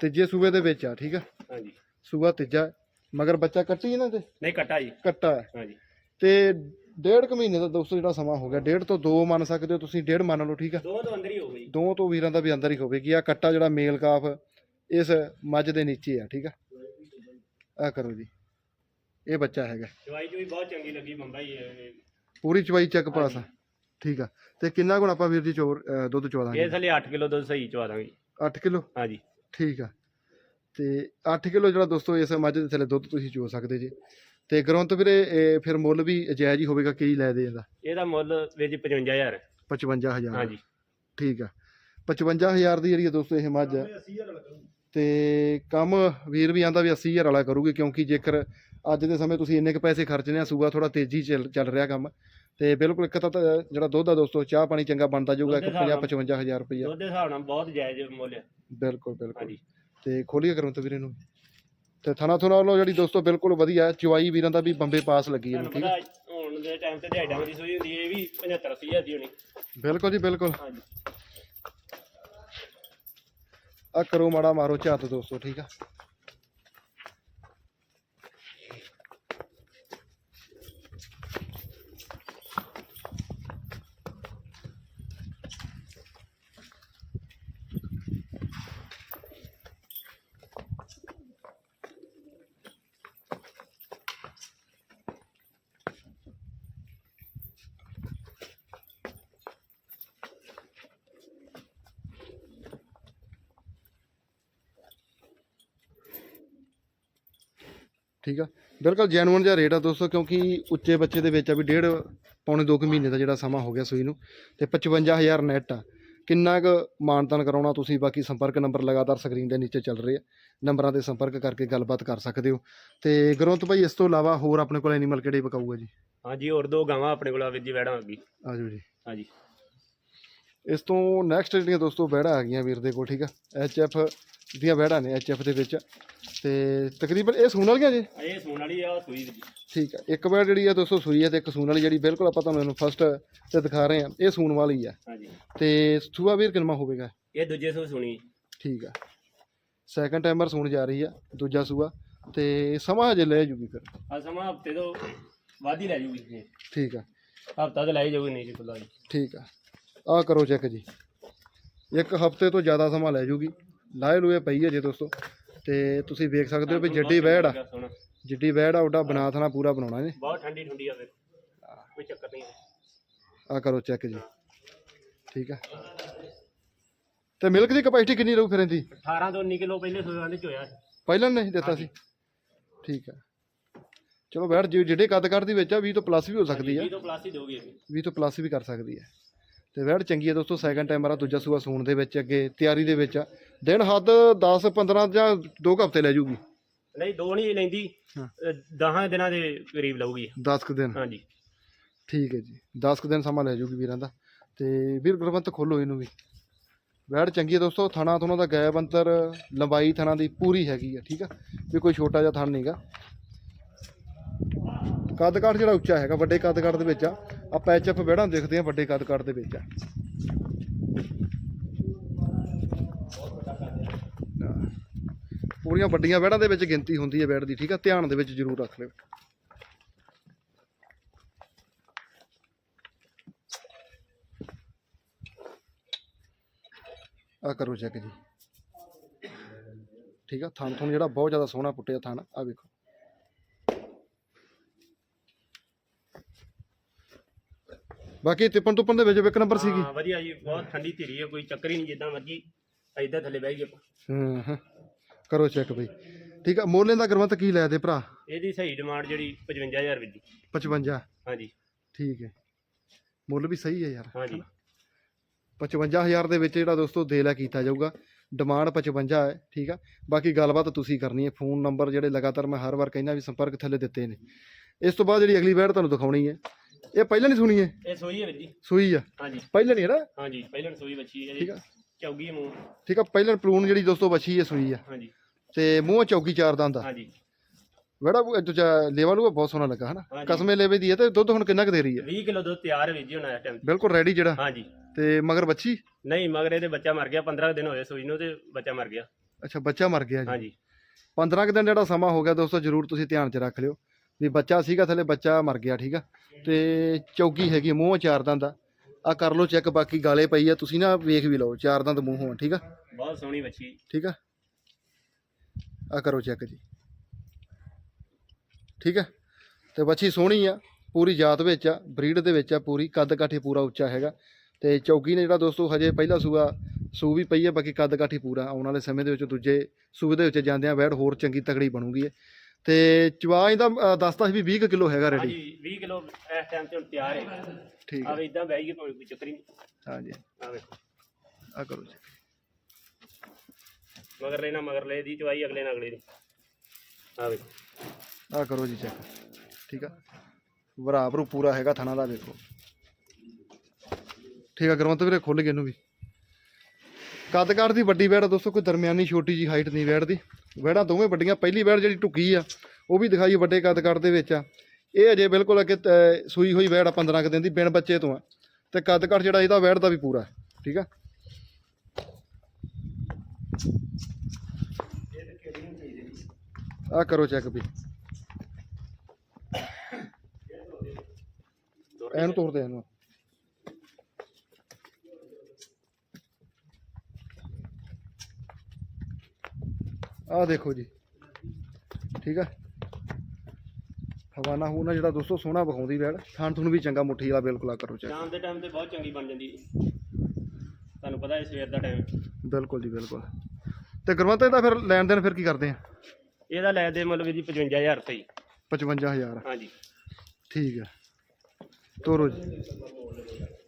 ਤੀਜੇ ਸੂਏ ਦੇ ਵਿੱਚ ਆ ਠੀਕ ਆ? ਹਾਂਜੀ। ਸੂਆ ਤੀਜਾ। ਹੈ। ਮਗਰ ਬੱਚਾ ਕੱਟੀ ਇਹਨਾਂ ਤੇ? ਨਹੀਂ ਕੱਟਾ ਜੀ। ਕੱਟਾ ਹੈ। ਹਾਂਜੀ। ਤੇ ਡੇਢ ਕੁ ਮਹੀਨੇ ਦਾ ਦੋਸਤੋ ਜਿਹੜਾ ਸਮਾਂ ਹੋ ਗਿਆ ਡੇਢ ਤੋਂ ਦੋ ਮੰਨ ਸਕਦੇ ਹੋ ਤੁਸੀਂ ਡੇਢ ਮੰਨ ਲਓ ਠੀਕ ਆ? ਦੋ ਤੋਂ ਅੰਦਰ ਹੀ ਹੋ ਗਈ। ਦੋ ਤੋਂ ਵੀਰਾਂ ਦਾ ਵੀ ਅੰਦਰ ਹੀ ਹੋਵੇਗੀ। ਆ ਕੱਟਾ ਜਿਹੜਾ ਮੇਲ ਕਾਫ ਇਸ ਮੱਝ ਦੇ ਨੀਚੇ ਆ ਠੀਕ ਆ? ਆ ਕਰੋ ਜੀ। ਇਹ ਬੱਚਾ ਹੈਗਾ। ਦਵਾਈ ਜੋ ਵੀ ਬਹੁਤ ਚੰਗੀ ਲੱਗੀ ਇਹ ਪੂਰੀ ਚਵਾਈ ਚੱਕ ਪਾਸ ਆ ਠੀਕ ਆ। ਤੇ ਕਿੰਨਾ ਗੁਣ ਆਪਾਂ ਵੀਰ ਜੀ ਚੋਰ ਦੁੱਧ ਚਵਾ ਦਾਂਗੇ? ਇਹ ਥੱਲੇ 8 ਕਿਲੋ ਦੁੱਧ ਸਹੀ ਚਵਾ ਦਾਂਗੇ 8 ਕਿਲੋ? ਹਾਂਜੀ। ਠੀਕ ਆ। ਤੇ 8 ਕਿਲੋ ਜਿਹੜਾ ਦੋਸਤੋ ਇਸ ਮੱਝ ਦੇ ਥੱਲੇ ਦੁੱਧ ਤੁਸੀਂ ਚੋ ਸਕਦੇ ਜੀ। ਤੇ ਗਰੰਤ ਵੀਰੇ ਇਹ ਫਿਰ ਮੁੱਲ ਵੀ ਜਾਇਜ਼ ਹੀ ਹੋਵੇਗਾ ਕੀ ਲੈ ਦੇ ਇਹਦਾ? ਇਹਦਾ ਮੁੱਲ ਵੀਰ ਜੀ 55000 55000 ਹਾਂਜੀ। ਠੀਕ ਆ। 55000 ਦੀ ਜਿਹੜੀ ਦੋਸਤੋ ਇਹ ਮੱਝ ਆ। ਤੇ ਕੰਮ ਵੀਰ ਵੀ ਆਂਦਾ ਵੀ 80000 ਵਾਲਾ ਕਰੂਗੇ ਕਿਉਂਕਿ ਜੇਕਰ ਅੱਜ ਦੇ ਸਮੇਂ ਤੁਸੀਂ ਇੰਨੇ ਕ ਪੈਸੇ ਖਰਚਨੇ ਆ ਸੂਆ ਥੋੜਾ ਤੇਜ਼ੀ ਚੱਲ ਚੱਲ ਰਿਹਾ ਕੰਮ। ਤੇ ਬਿਲਕੁਲ ਇੱਕ ਤਾਂ ਤਾਂ ਜਿਹੜਾ ਦੁੱਧ ਆ ਦੋਸਤੋ ਚਾਹ ਪਾਣੀ ਚੰਗਾ ਬਣਦਾ ਜਾਊਗਾ ਇੱਕ ਦੁੱਧ ਦੇ 50 55000 ਰੁਪਈਆ। ਦੁੱਧ ਦੇ ਹਿਸਾਬ ਨਾਲ ਬਹੁਤ ਜਾਇਜ਼ ਮੁੱਲ ਹੈ ਬਿਲਕੁਲ ਬਿਲਕੁਲ। ਹਾਂਜੀ। ਤੇ ਖੋਲੀਏ ਕਰੋ ਤੇ ਵੀਰੇ ਨੂੰ। ਤੇ ਥਣਾ ਥੁਣਾ ਵੱਲੋਂ ਜਿਹੜੀ ਦੋਸਤੋ ਬਿਲਕੁਲ ਵਧੀਆ ਚੁਆਈ ਵੀਰਾਂ ਦਾ ਵੀ ਬੰਬੇ ਪਾਸ ਲੱਗੀ ਤੁਹਾਨੂੰ ਠੀਕ ਪਤਾ ਹੁਣ ਦੇ ਟਾਈਮ ਤੇ ਦਿਹਾੜਾਂ ਦੀ ਸੋਈ ਹੁੰਦੀ ਹੈ ਇਹ ਵੀ 75 80000 ਦੀ ਹੋਣੀ। ਬਿਲਕੁਲ ਜੀ ਬਿਲਕੁਲ। ਹਾਂਜੀ। ਆ ਕਰੋ ਮਾੜਾ ਮਾਰੋ ਝੱਤ ਦੋਸਤੋ ਠੀਕ ਆ? ਠੀਕ ਆ? ਬਿਲਕੁਲ ਜੈਨੂਅਨ ਜਿਹਾ ਰੇਟ ਆ ਦੋਸਤੋ ਕਿਉਂਕਿ ਉੱਚੇ ਬੱਚੇ ਦੇ ਵਿੱਚ ਆ ਵੀ ਡੇਢ ਪੌਣੇ 2 ਮਹੀਨੇ ਦਾ ਜਿਹੜਾ ਸਮਾਂ ਹੋ ਗਿਆ ਸੂਈ ਨੂੰ ਤੇ 55000 ਨੈਟ ਆ। ਕਿੰਨਾ ਕੁ ਮਾਨਤਾਨ ਕਰਾਉਣਾ ਤੁਸੀਂ ਬਾਕੀ ਸੰਪਰਕ ਨੰਬਰ ਲਗਾਤਾਰ ਸਕਰੀਨ ਦੇ ਨੀਚੇ ਚੱਲ ਰਹੇ ਆ। ਨੰਬਰਾਂ ਤੇ ਸੰਪਰਕ ਕਰਕੇ ਗੱਲਬਾਤ ਕਰ ਸਕਦੇ ਹੋ। ਤੇ ਗੁਰਵੰਤ ਭਾਈ ਇਸ ਤੋਂ ਇਲਾਵਾ ਹੋਰ ਆਪਣੇ ਕੋਲ ਐਨੀਮਲ ਕਿਹੜੇ ਵਿਕਾਊਗਾ ਜੀ? ਹਾਂਜੀ ਹੋਰ ਦੋ ਗਾਵਾਂ ਆਪਣੇ ਕੋਲ ਆ ਵੀਰ ਜੀ ਵੈੜਾਂ ਆ ਗਈ ਆਜੋ ਜੀ। ਹਾਂਜੀ। ਇਸ ਤੋਂ ਨੈਕਸਟ ਜਿਹੜੀਆਂ ਦੋਸਤੋ ਵਹਿੜਾਂ ਆ ਗਈਆਂ ਵੀਰ ਦੇ ਕੋਲ ਠੀਕ ਆ? ਐਚ ਐਫ ਦੀਆਂ ਵਹਿੜਾਂ ਨੇ ਐਚ ਐਫ ਦੇ ਵਿੱਚ। ਤੇ ਤਕਰੀਬਨ ਇਹ ਸੂਣ ਵਾਲੀਆਂ ਜੀ? ਇਹ ਸੂਣ ਵਾਲੀ ਆ ਸੂਈ ਵੀਰ ਜੀ। ਠੀਕ ਆ ਇੱਕ ਵਹਿੜ ਜਿਹੜੀ ਆ ਦੋਸਤੋ ਸੂਈ ਆ ਤੇ ਇੱਕ ਸੂਣ ਵਾਲੀ ਜਿਹੜੀ ਬਿਲਕੁਲ ਆਪਾਂ ਤੁਹਾਨੂੰ ਫਸਟ ਤੇ ਦਿਖਾ ਰਹੇ ਆ ਇਹ ਸੂਣ ਵਾਲੀ ਆ। ਹਾਂਜੀ। ਤੇ ਸੂਆ ਵੀਰ ਕਿੰਨਾ ਹੋਵੇਗਾ? ਇਹ ਦੂਜੇ ਸੂ ਸੁਣੀ ਠੀਕ ਆ। ਸੈਕੰਡ ਟਾਈਮਰ ਸੂਣ ਜਾ ਰਹੀ ਆ ਦੂਜਾ ਸੂਆ ਤੇ ਸਮਾਂ ਹਜੇ ਲੈ ਜੂਗੀ ਫਿਰ। ਆ ਸਮਾਂ ਹਫ਼ਤੇ ਤੋਂ ਵੱਧ ਹੀ ਲੈ ਜੂਗੀ ਇਹ ਠੀਕ ਆ। ਹਫਤਾ ਤਾਂ ਲੈ ਹੀ ਜਾਊਗੀ ਨਹੀਂ ਜੀ ਖੁੱਲਾ ਜੀ। ਠੀਕ ਆ। ਆ ਕਰੋ ਚੈੱਕ ਜੀ। ਇੱਕ ਹਫ਼ਤੇ ਤੋਂ ਜ਼ਿਆਦਾ ਸਮਾਂ ਲੈ ਜੂਗੀ। ਲਾਏ ਲੂਏ ਪਈ ਹੈ ਜੇ ਦੋਸਤੋ। ਤੇ ਤੁਸੀਂ ਵੇਖ ਸਕਦੇ ਹੋ ਵੀ ਜੱਡੀ ਵਹਿੜ ਆ। ਜਿੱਡੀ ਵਹਿੜ ਆ ਉਹਦਾ ਬਣਾ ਥਣਾ ਪੂਰਾ ਬਣਾਉਣਾ ਨੇ ਬਹੁਤ ਠੰਡੀ ਠੰਡੀ ਆ ਵੇਖ। ਕੋਈ ਚੱਕਰ ਨਹੀਂ ਆ। ਕਰੋ ਚੈੱਕ ਜੀ। ਠੀਕ ਆ। ਤੇ ਮਿਲਕ ਦੀ ਕਪੈਸਿਟੀ ਕਿੰਨੀ ਰਹੂ ਫਿਰ ਇਹਦੀ? 18 ਤੋਂ 19 ਕਿਲੋ ਪਹਿਲੇ ਸੂਆਂ ਦੇ ਚ ਹੋਇਆ ਪਹਿਲਾਂ ਨਹੀਂ ਦਿੱਤਾ ਸੀ। ਠੀਕ ਆ। ਚਲੋ ਵਹਿੜ ਜੀ ਜਿਹੜੇ ਕੱਦ ਕੱਦ ਦੀ ਵਿੱਚ ਆ 20 ਤੋਂ ਪਲੱਸ ਵੀ ਹੋ ਸਕਦੀ ਆ। 20 ਤੋਂ ਪਲੱਸ ਹੀ ਦੋਗੇ ਇਹ 20 ਤੋਂ ਪਲੱਸ ਵੀ ਕਰ ਸਕਦੀ ਹੈ ਤੇ ਵਹਿੜ ਚੰਗੀ ਹੈ ਦੋਸਤੋ ਸੈਕੰਡ ਟਾਈਮ ਆ ਦੂਜਾ ਸੂਆ ਸੂਣ ਦੇ ਵਿੱਚ ਅੱਗੇ ਤਿਆਰੀ ਦੇ ਵਿੱਚ ਆ। ਦਿਨ ਹੱਦ 10 15 ਜਾਂ 2 ਹਫ਼ਤੇ ਲੈ ਜੂਗੀ ਨਹੀਂ ਦੋ ਨਹੀਂ ਲੈਂਦੀ ਹਾਂ। 10 ਦਿਨਾਂ ਦੇ ਕਰੀਬ ਲਊਗੀ। 10 ਕੁ ਦਿਨ। ਹਾਂਜੀ। ਠੀਕ ਹੈ ਜੀ। 10 ਕੁ ਦਿਨ ਸਮਾਂ ਲੈ ਜੂਗੀ ਵੀਰਾਂ ਦਾ। ਤੇ ਵੀਰ ਗੁਰਵੰਤ ਖੋਲੋ ਇਹਨੂੰ ਵੀ। ਵੈੜ ਚੰਗੀ ਹੈ ਦੋਸਤੋ ਥਣਾ ਤੋਂ ਦਾ ਗੈਪ ਅੰਤਰ ਲੰਬਾਈ ਥਣਾ ਦੀ ਪੂਰੀ ਹੈਗੀ ਆ ਠੀਕ ਆ? ਵੀ ਕੋਈ ਛੋਟਾ ਜਿਹਾ ਥਣ ਨਹੀਂਗਾ ਕੱਦ ਕਾਠ ਜਿਹੜਾ ਉੱਚਾ ਹੈਗਾ, ਵੱਡੇ ਕੱਦ ਕਾਠ ਦੇ ਵਿੱਚ ਆ, ਆਪਾਂ ਐਚਐਫ ਵੈੜਾਂ ਦੇਖਦੇ ਆ ਵੱਡੇ ਕੱਦ ਕਾਠ ਦੇ ਵਿੱਚ ਆ। ਪੂਰੀਆਂ ਵੱਡੀਆਂ ਵੈੜਾਂ ਦੇ ਵਿੱਚ ਗਿਣਤੀ ਹੁੰਦੀ ਹੈ ਵੈੜ ਦੀ, ਠੀਕ ਆ? ਧਿਆਨ ਦੇ ਵਿੱਚ ਜ਼ਰੂਰ ਰੱਖ ਲਿਓ। ਆ ਕਰੋ ਚੈੱਕ ਜੀ। ਠੀਕ ਆ? ਥਣ ਥਣ ਜਿਹੜਾ ਬਹੁਤ ਜ਼ਿਆਦਾ ਸੋਹਣਾ ਪੁੱਟਿਆ ਥਣ ਆ ਵੇਖੋ। ਬਾਕੀ ਤਿੱਪਣ ਤੁੱਪਣ ਦੇ ਵਿੱਚ ਇੱਕ ਨੰਬਰ ਸੀਗੀ। ਹਾਂ ਵਧੀਆ ਜੀ ਬਹੁਤ ਠੰਡੀ ਧੀਰੀ ਹੈ ਕੋਈ ਚੱਕਰ ਹੀ ਨਹੀਂ ਜਿੱਦਾਂ ਮਰਜ਼ੀ ਐਦਾਂ ਥੱਲੇ ਬਹਿ ਆਪਾਂ। ਹੂੰ ਹੂੰ ਕਰੋ ਚੈੱਕ ਬਈ। ਠੀਕ ਆ ਮੋਲੇ ਦਾ ਗੁਰਵੰਤ ਕੀ ਲੈ ਦੇ ਭਰਾ? ਇਹਦੀ ਸਹੀ ਡਿਮਾਂਡ ਜਿਹੜੀ 55000 ਵਿੱਚ ਦੀ। 55 ਹਾਂਜੀ। ਠੀਕ ਹੈ। ਮੁੱਲ ਵੀ ਸਹੀ ਹੈ ਯਾਰ। ਹਾਂਜੀ। 55000 ਦੇ ਵਿੱਚ ਜਿਹੜਾ ਦੋਸਤੋ ਦੇਲਾ ਕੀਤਾ ਜਾਊਗਾ। ਡਿਮਾਂਡ 55 ਹੈ ਠੀਕ ਆ। ਬਾਕੀ ਗੱਲਬਾਤ ਤੁਸੀਂ ਕਰਨੀ ਹੈ ਫੋਨ ਨੰਬਰ ਜਿਹੜੇ ਲਗਾਤਾਰ ਮੈਂ ਹਰ ਵਾਰ ਕਹਿੰਦਾ ਵੀ ਸੰਪਰਕ ਥੱਲੇ ਦਿੱਤੇ ਨੇ। ਇਸ ਤੋਂ ਬਾਅਦ ਜਿਹੜੀ ਅਗਲੀ ਵੈੜ ਤੁਹਾਨੂੰ ਦਿਖਾਉਣੀ ਹੈ। ਇਹ ਪਹਿਲਾਂ ਨਹੀਂ ਸੁਣੀ ਹੈ ਇਹ ਸੋਈ ਹੈ ਵੀਰ ਜੀ। ਸੂਈ ਆ। ਹਾਂਜੀ। ਪਹਿਲਾਂ ਨਹੀਂ ਹੈ ਨਾ? ਹਾਂਜੀ ਪਹਿਲਾਂ ਸੋਈ ਬੱਚੀ ਹੈ ਠੀਕ ਜੀ ਆ। ਚੌਗੀ ਮੂੰਹ। ਠੀਕ ਆ ਪਹਿਲਾਂ ਪਲੂਨ ਜਿਹੜੀ ਦੋਸਤੋ ਬੱਛੀ ਹੈ ਸੂਈ ਆ। ਹਾਂਜੀ। ਤੇ ਮੂੰਹ ਚੌਕੀ ਚਾਰ ਦੰਦ ਆ। ਹਾਂਜੀ। ਵੜਾ ਦੂਜਾ ਲੇਵਾ ਲੂਆ ਬਹੁਤ ਸੋਹਣਾ ਲੱਗਾ ਹਨਾ? ਹਾਂਜੀ। ਕਸਮੇ ਲੇਵੇ ਦੀ ਹੈ ਤੇ ਦੁੱਧ ਹੁਣ ਕਿੰਨਾ ਕੁ ਦੇ ਰਹੀ ਹੈ 20 ਕਿਲੋ ਦੁੱਧ ਤਿਆਰ ਹੈ ਵੀਰ ਜੀ ਹੁਣ ਇਸ ਟਾਈਮ ਬਿਲਕੁਲ ਰੈਡੀ ਜਿਹੜਾ। ਹਾਂਜੀ। ਤੇ ਮਗਰ ਬੱਚੀ ਨਹੀਂ ਮਗਰ ਇਹਦੇ ਬੱਚਾ ਮਰ ਗਿਆ 15 ਦਿਨ ਹੋਏ ਸੋਈ ਨੂੰ ਤੇ ਬੱਚਾ ਮਰ ਗਿਆ। ਅੱਛਾ ਬੱਚਾ ਮਰ ਗਿਆ ਜੀ। ਹਾਂਜੀ। 15 ਕੁ ਦਿਨ ਜਿਹੜਾ ਸਮਾਂ ਹੋ ਗਿਆ ਦੋਸਤੋ ਜਰੂਰ ਤੁਸੀਂ ਧਿਆਨ 'ਚ ਰੱਖ ਲਿਓ। ਵੀ ਬੱਚਾ ਸੀਗਾ ਥੱਲੇ ਬੱਚਾ ਮਰ ਗਿਆ ਠੀਕ ਆ? ਤੇ ਚੌਕੀ ਹੈਗੀ ਮੂੰਹ ਚਾਰ ਦੰਦ ਆ। ਆ ਕਰ ਲਓ ਚੈੱਕ ਬਾਕੀ ਗਾਲੇ ਪਈ ਆ ਤੁਸੀਂ ਨਾ ਵੇਖ ਵੀ ਲਓ ਚਾਰ ਦੰਦ ਮੂੰਹੋਂ ਆ, ਠੀਕ ਆ? ਬਹੁਤ ਸੋਹਣੀ ਬੱਚੀ। ਠੀਕ ਆ? ਆ ਕਰੋ ਚੈੱਕ ਜੀ। ਠੀਕ ਆ? ਤੇ ਬੱਚੀ ਸੋਹਣੀ ਆ ਪੂਰੀ ਜਾਤ ਵਿੱਚ ਆ ਬਰੀਡ ਦੇ ਵਿੱਚ ਆ ਪੂਰੀ ਕੱਦ ਕਾਠੀ ਪੂਰਾ ਉੱਚਾ ਹੈਗਾ। ਤੇ ਚੌਕੀ ਨੇ ਜਿਹੜਾ ਦੋਸਤੋ ਹਜੇ ਪਹਿਲਾ ਸੂਆ ਸੂ ਵੀ ਪਈ ਹੈ ਬਾਕੀ ਕੱਦ ਕਾਠੀ ਪੂਰਾ ਆਉਣ ਵਾਲੇ ਸਮੇਂ ਦੇ ਵਿੱਚ ਦੂਜੇ ਸੂਬੇ ਦੇ ਵਿੱਚ ਜਾਂਦਿਆਂ ਵੈੜ ਹੋਰ ਚੰਗੀ ਤਕੜੀ ਬਣੂਗੀ। ਤੇ ਚਵਾ ਇਹਦਾ ਦੱਸਦਾ ਸੀ ਵੀ 20 ਕਿਲੋ ਹੈਗਾ ਰੈਡੀ ਹਾਂਜੀ 20 ਕਿਲੋ ਇਸ ਟਾਈਮ ਤੇ ਹੁਣ ਤਿਆਰ ਹੈ। ਠੀਕ ਆ ਹੈ ਵੀ ਇਦਾਂ ਬਹਿ ਗਈ ਕੋਈ ਚੱਕਰ ਹੀ ਨਹੀਂ। ਹਾਂਜੀ। ਆ ਵੇਖੋ। ਆ ਕਰੋ ਜੀ। ਮਗਰ ਲੈਣਾ ਮਗਰ ਲੈ ਦੀ ਚਵਾਈ ਅਗਲੇ ਨਾਲ ਅਗਲੇ ਦੀ। ਆ ਵੇਖੋ। ਆ ਕਰੋ ਜੀ ਚੈੱਕ ਠੀਕ ਆ? ਬਰਾਬਰ ਪੂਰਾ ਹੈਗਾ ਥਣਾ ਦਾ ਵੇਖੋ। ਠੀਕ ਆ ਗੁਰਵੰਤ ਵੀਰੇ ਖੁੱਲ ਗਏ ਇਹਨੂੰ ਵੀ। ਕੱਦ ਕਾਠ ਦੀ ਵੱਡੀ ਆ ਦੋਸਤੋ ਕੋਈ ਦਰਮਿਆਨੀ ਛੋਟੀ ਜੀ ਹਾਈਟ ਨਹੀਂ ਵੈੜ ਦੀ। ਵੈੜਾਂ ਦੋਵੇਂ ਵੱਡੀਆਂ, ਪਹਿਲੀ ਵੈੜ ਜਿਹੜੀ ਟੁੱਕੀ ਆ, ਉਹ ਵੀ ਦਿਖਾਈ ਵੱਡੇ ਕੱਦ ਕਾਠ ਦੇ ਵਿੱਚ ਆ। ਇਹ ਅਜੇ ਬਿਲਕੁਲ ਅੱਗੇ ਸੂਈ ਹੋਈ ਵੈੜ ਆ 15 ਕੁ ਦਿਨ ਦੀ, ਬਿਨ ਬੱਚੇ ਤੋਂ ਆ। ਤੇ ਕੱਦ ਕਾਠ ਜਿਹੜਾ ਇਹਦਾ ਵੈੜ ਦਾ ਵੀ ਪੂਰਾ, ਠੀਕ ਆ? ਆ ਕਰੋ ਚੈੱਕ ਵੀ। ਐਨੂੰ ਤੋੜਦੇ ਇਹਨੂੰ। ਆ ਦੇਖੋ ਜੀ। ਠੀਕ ਆ। ਹਵਾਨਾ ਹੂਨਾ ਜਿਹੜਾ ਦੋਸਤੋ ਸੋਹਣਾ ਵਿਖਾਉਂਦੀ ਵੈੜ ਥਾਣ ਥੁਣ ਵੀ ਚੰਗਾ ਮੁੱਠੀ ਵਾਲਾ ਬਿਲਕੁਲ ਆ ਕਰੋ ਚੈੱਕ ਸ਼ਾਮ ਦੇ ਟਾਈਮ ਤੇ ਬਹੁਤ ਚੰਗੀ ਬਣ ਜਾਂਦੀ। ਹੈ। ਤੁਹਾਨੂੰ ਪਤਾ ਹੈ ਸਵੇਰ ਦਾ ਟਾਈਮ ਬਿਲਕੁਲ ਜੀ ਬਿਲਕੁਲ। ਤੇ ਗੁਰਵੰਤ ਇਹਦਾ ਫਿਰ ਲੈਣ ਦੇਣ ਫਿਰ ਕੀ ਕਰਦੇ ਆ? ਇਹਦਾ ਲੈ ਦੇ ਮਤਲਬ ਜੀ 55000 ਰੁਪਏ। ਜੀ 55000 ਹਾਂਜੀ। ਠੀਕ ਹੈ ਤੋਰੋ ਜੀ।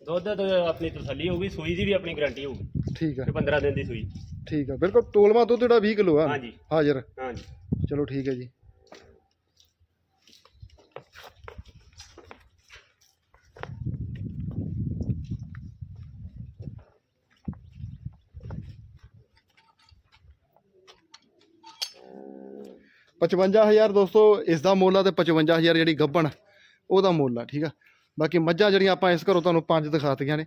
ਦੁੱਧ ਤਾਂ ਆਪਣੀ ਤਸੱਲੀ ਹੋਊਗੀ ਸੂਈ ਦੀ ਵੀ ਆਪਣੀ ਗਾਰੰਟੀ ਹੋਊਗੀ। ਠੀਕ ਹੈ ਕਿ 15 ਦਿਨ ਦੀ ਸੂਈ। ਠੀਕ ਹੈ ਬਿਲਕੁਲ ਤੋਲਮਾ ਦੁੱਧ ਜਿਹੜਾ 20 ਕਿਲੋ ਆ। ਹਾਂਜੀ। ਹਾਜ਼ਰ। ਹਾਂਜੀ। ਚਲੋ ਠੀਕ ਹੈ ਜੀ। ਪਚਵੰਜਾ ਹਜ਼ਾਰ ਦੋਸਤੋ ਇਸ ਦਾ ਮੁੱਲ ਆ ਤੇ 55000 ਜਿਹੜੀ ਗੱਬਣ ਉਹਦਾ ਮੁੱਲ ਆ ਠੀਕ ਆ। ਬਾਕੀ ਮੱਝਾਂ ਜਿਹੜੀਆਂ ਆਪਾਂ ਇਸ ਘਰੋਂ ਤੁਹਾਨੂੰ ਪੰਜ ਦਿਖਾਤੀਆਂ ਨੇ।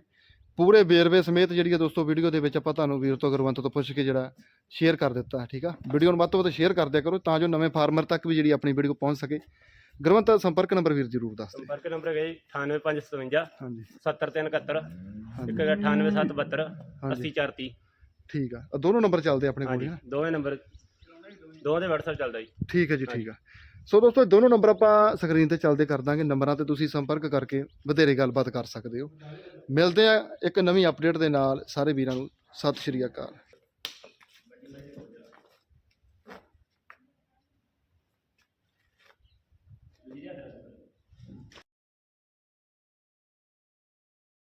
ਪੂਰੇ ਵੇਰਵੇ ਸਮੇਤ ਜਿਹੜੀ ਆ ਦੋਸਤੋ ਵੀਡੀਓ ਦੇ ਵਿੱਚ ਆਪਾਂ ਤੁਹਾਨੂੰ ਵੀਰ ਤੋਂ ਗੁਰਵੰਤ ਤੋਂ ਪੁੱਛ ਕੇ ਜਿਹੜਾ ਸ਼ੇਅਰ ਕਰ ਦਿੱਤਾ ਠੀਕ ਆ? ਵੀਡੀਓ ਨੂੰ ਵੱਧ ਤੋਂ ਵੱਧ ਸ਼ੇਅਰ ਕਰ ਦਿਆ ਕਰੋ ਤਾਂ ਜੋ ਨਵੇਂ ਫਾਰਮਰ ਤੱਕ ਵੀ ਜਿਹੜੀ ਆਪਣੀ ਵੀਡੀਓ ਪਹੁੰਚ ਸਕੇ। ਗੁਰਵੰਤ ਦਾ ਸੰਪਰਕ ਨੰਬਰ ਵੀਰ ਜਰੂਰ ਦੱਸ ਦਿਓ। ਸੰਪਰਕ ਨੰਬਰ ਹੈ 98557 ਹਾਂਜੀ। 70371 ਹਾਂਜੀ। ਇੱਕ ਹੈਗਾ 98772 ਹਾਂਜੀ। 8040 ਠੀਕ ਆ। ਦੋਨੋਂ ਨੰਬਰ ਚੱਲਦੇ ਆਪਣੇ ਕੋਲ ਦੋਵੇਂ ਨੰਬਰ ਦੋਵਾਂ ਦੇ WhatsApp ਚੱਲਦਾ ਜੀ। ਠੀਕ ਹੈ ਜੀ ਠੀਕ ਆ। ਸੋ ਦੋਸਤੋ ਦੋਨੋਂ ਨੰਬਰ ਆਪਾਂ ਸਕਰੀਨ ਤੇ ਚੱਲਦੇ ਕਰ ਦਾਂਗੇ। ਨੰਬਰਾਂ ਤੇ ਤੁਸੀਂ ਸੰਪਰਕ ਕਰਕੇ ਵਧੇਰੇ ਗੱਲਬਾਤ ਕਰ ਸਕਦੇ ਹੋ। ਮਿਲਦੇ ਆ ਇੱਕ ਨਵੀਂ ਅਪਡੇਟ ਦੇ ਨਾਲ। ਸਾਰੇ ਵੀਰਾਂ ਨੂੰ ਸਤਿ ਸ਼੍ਰੀ ਅਕਾਲ।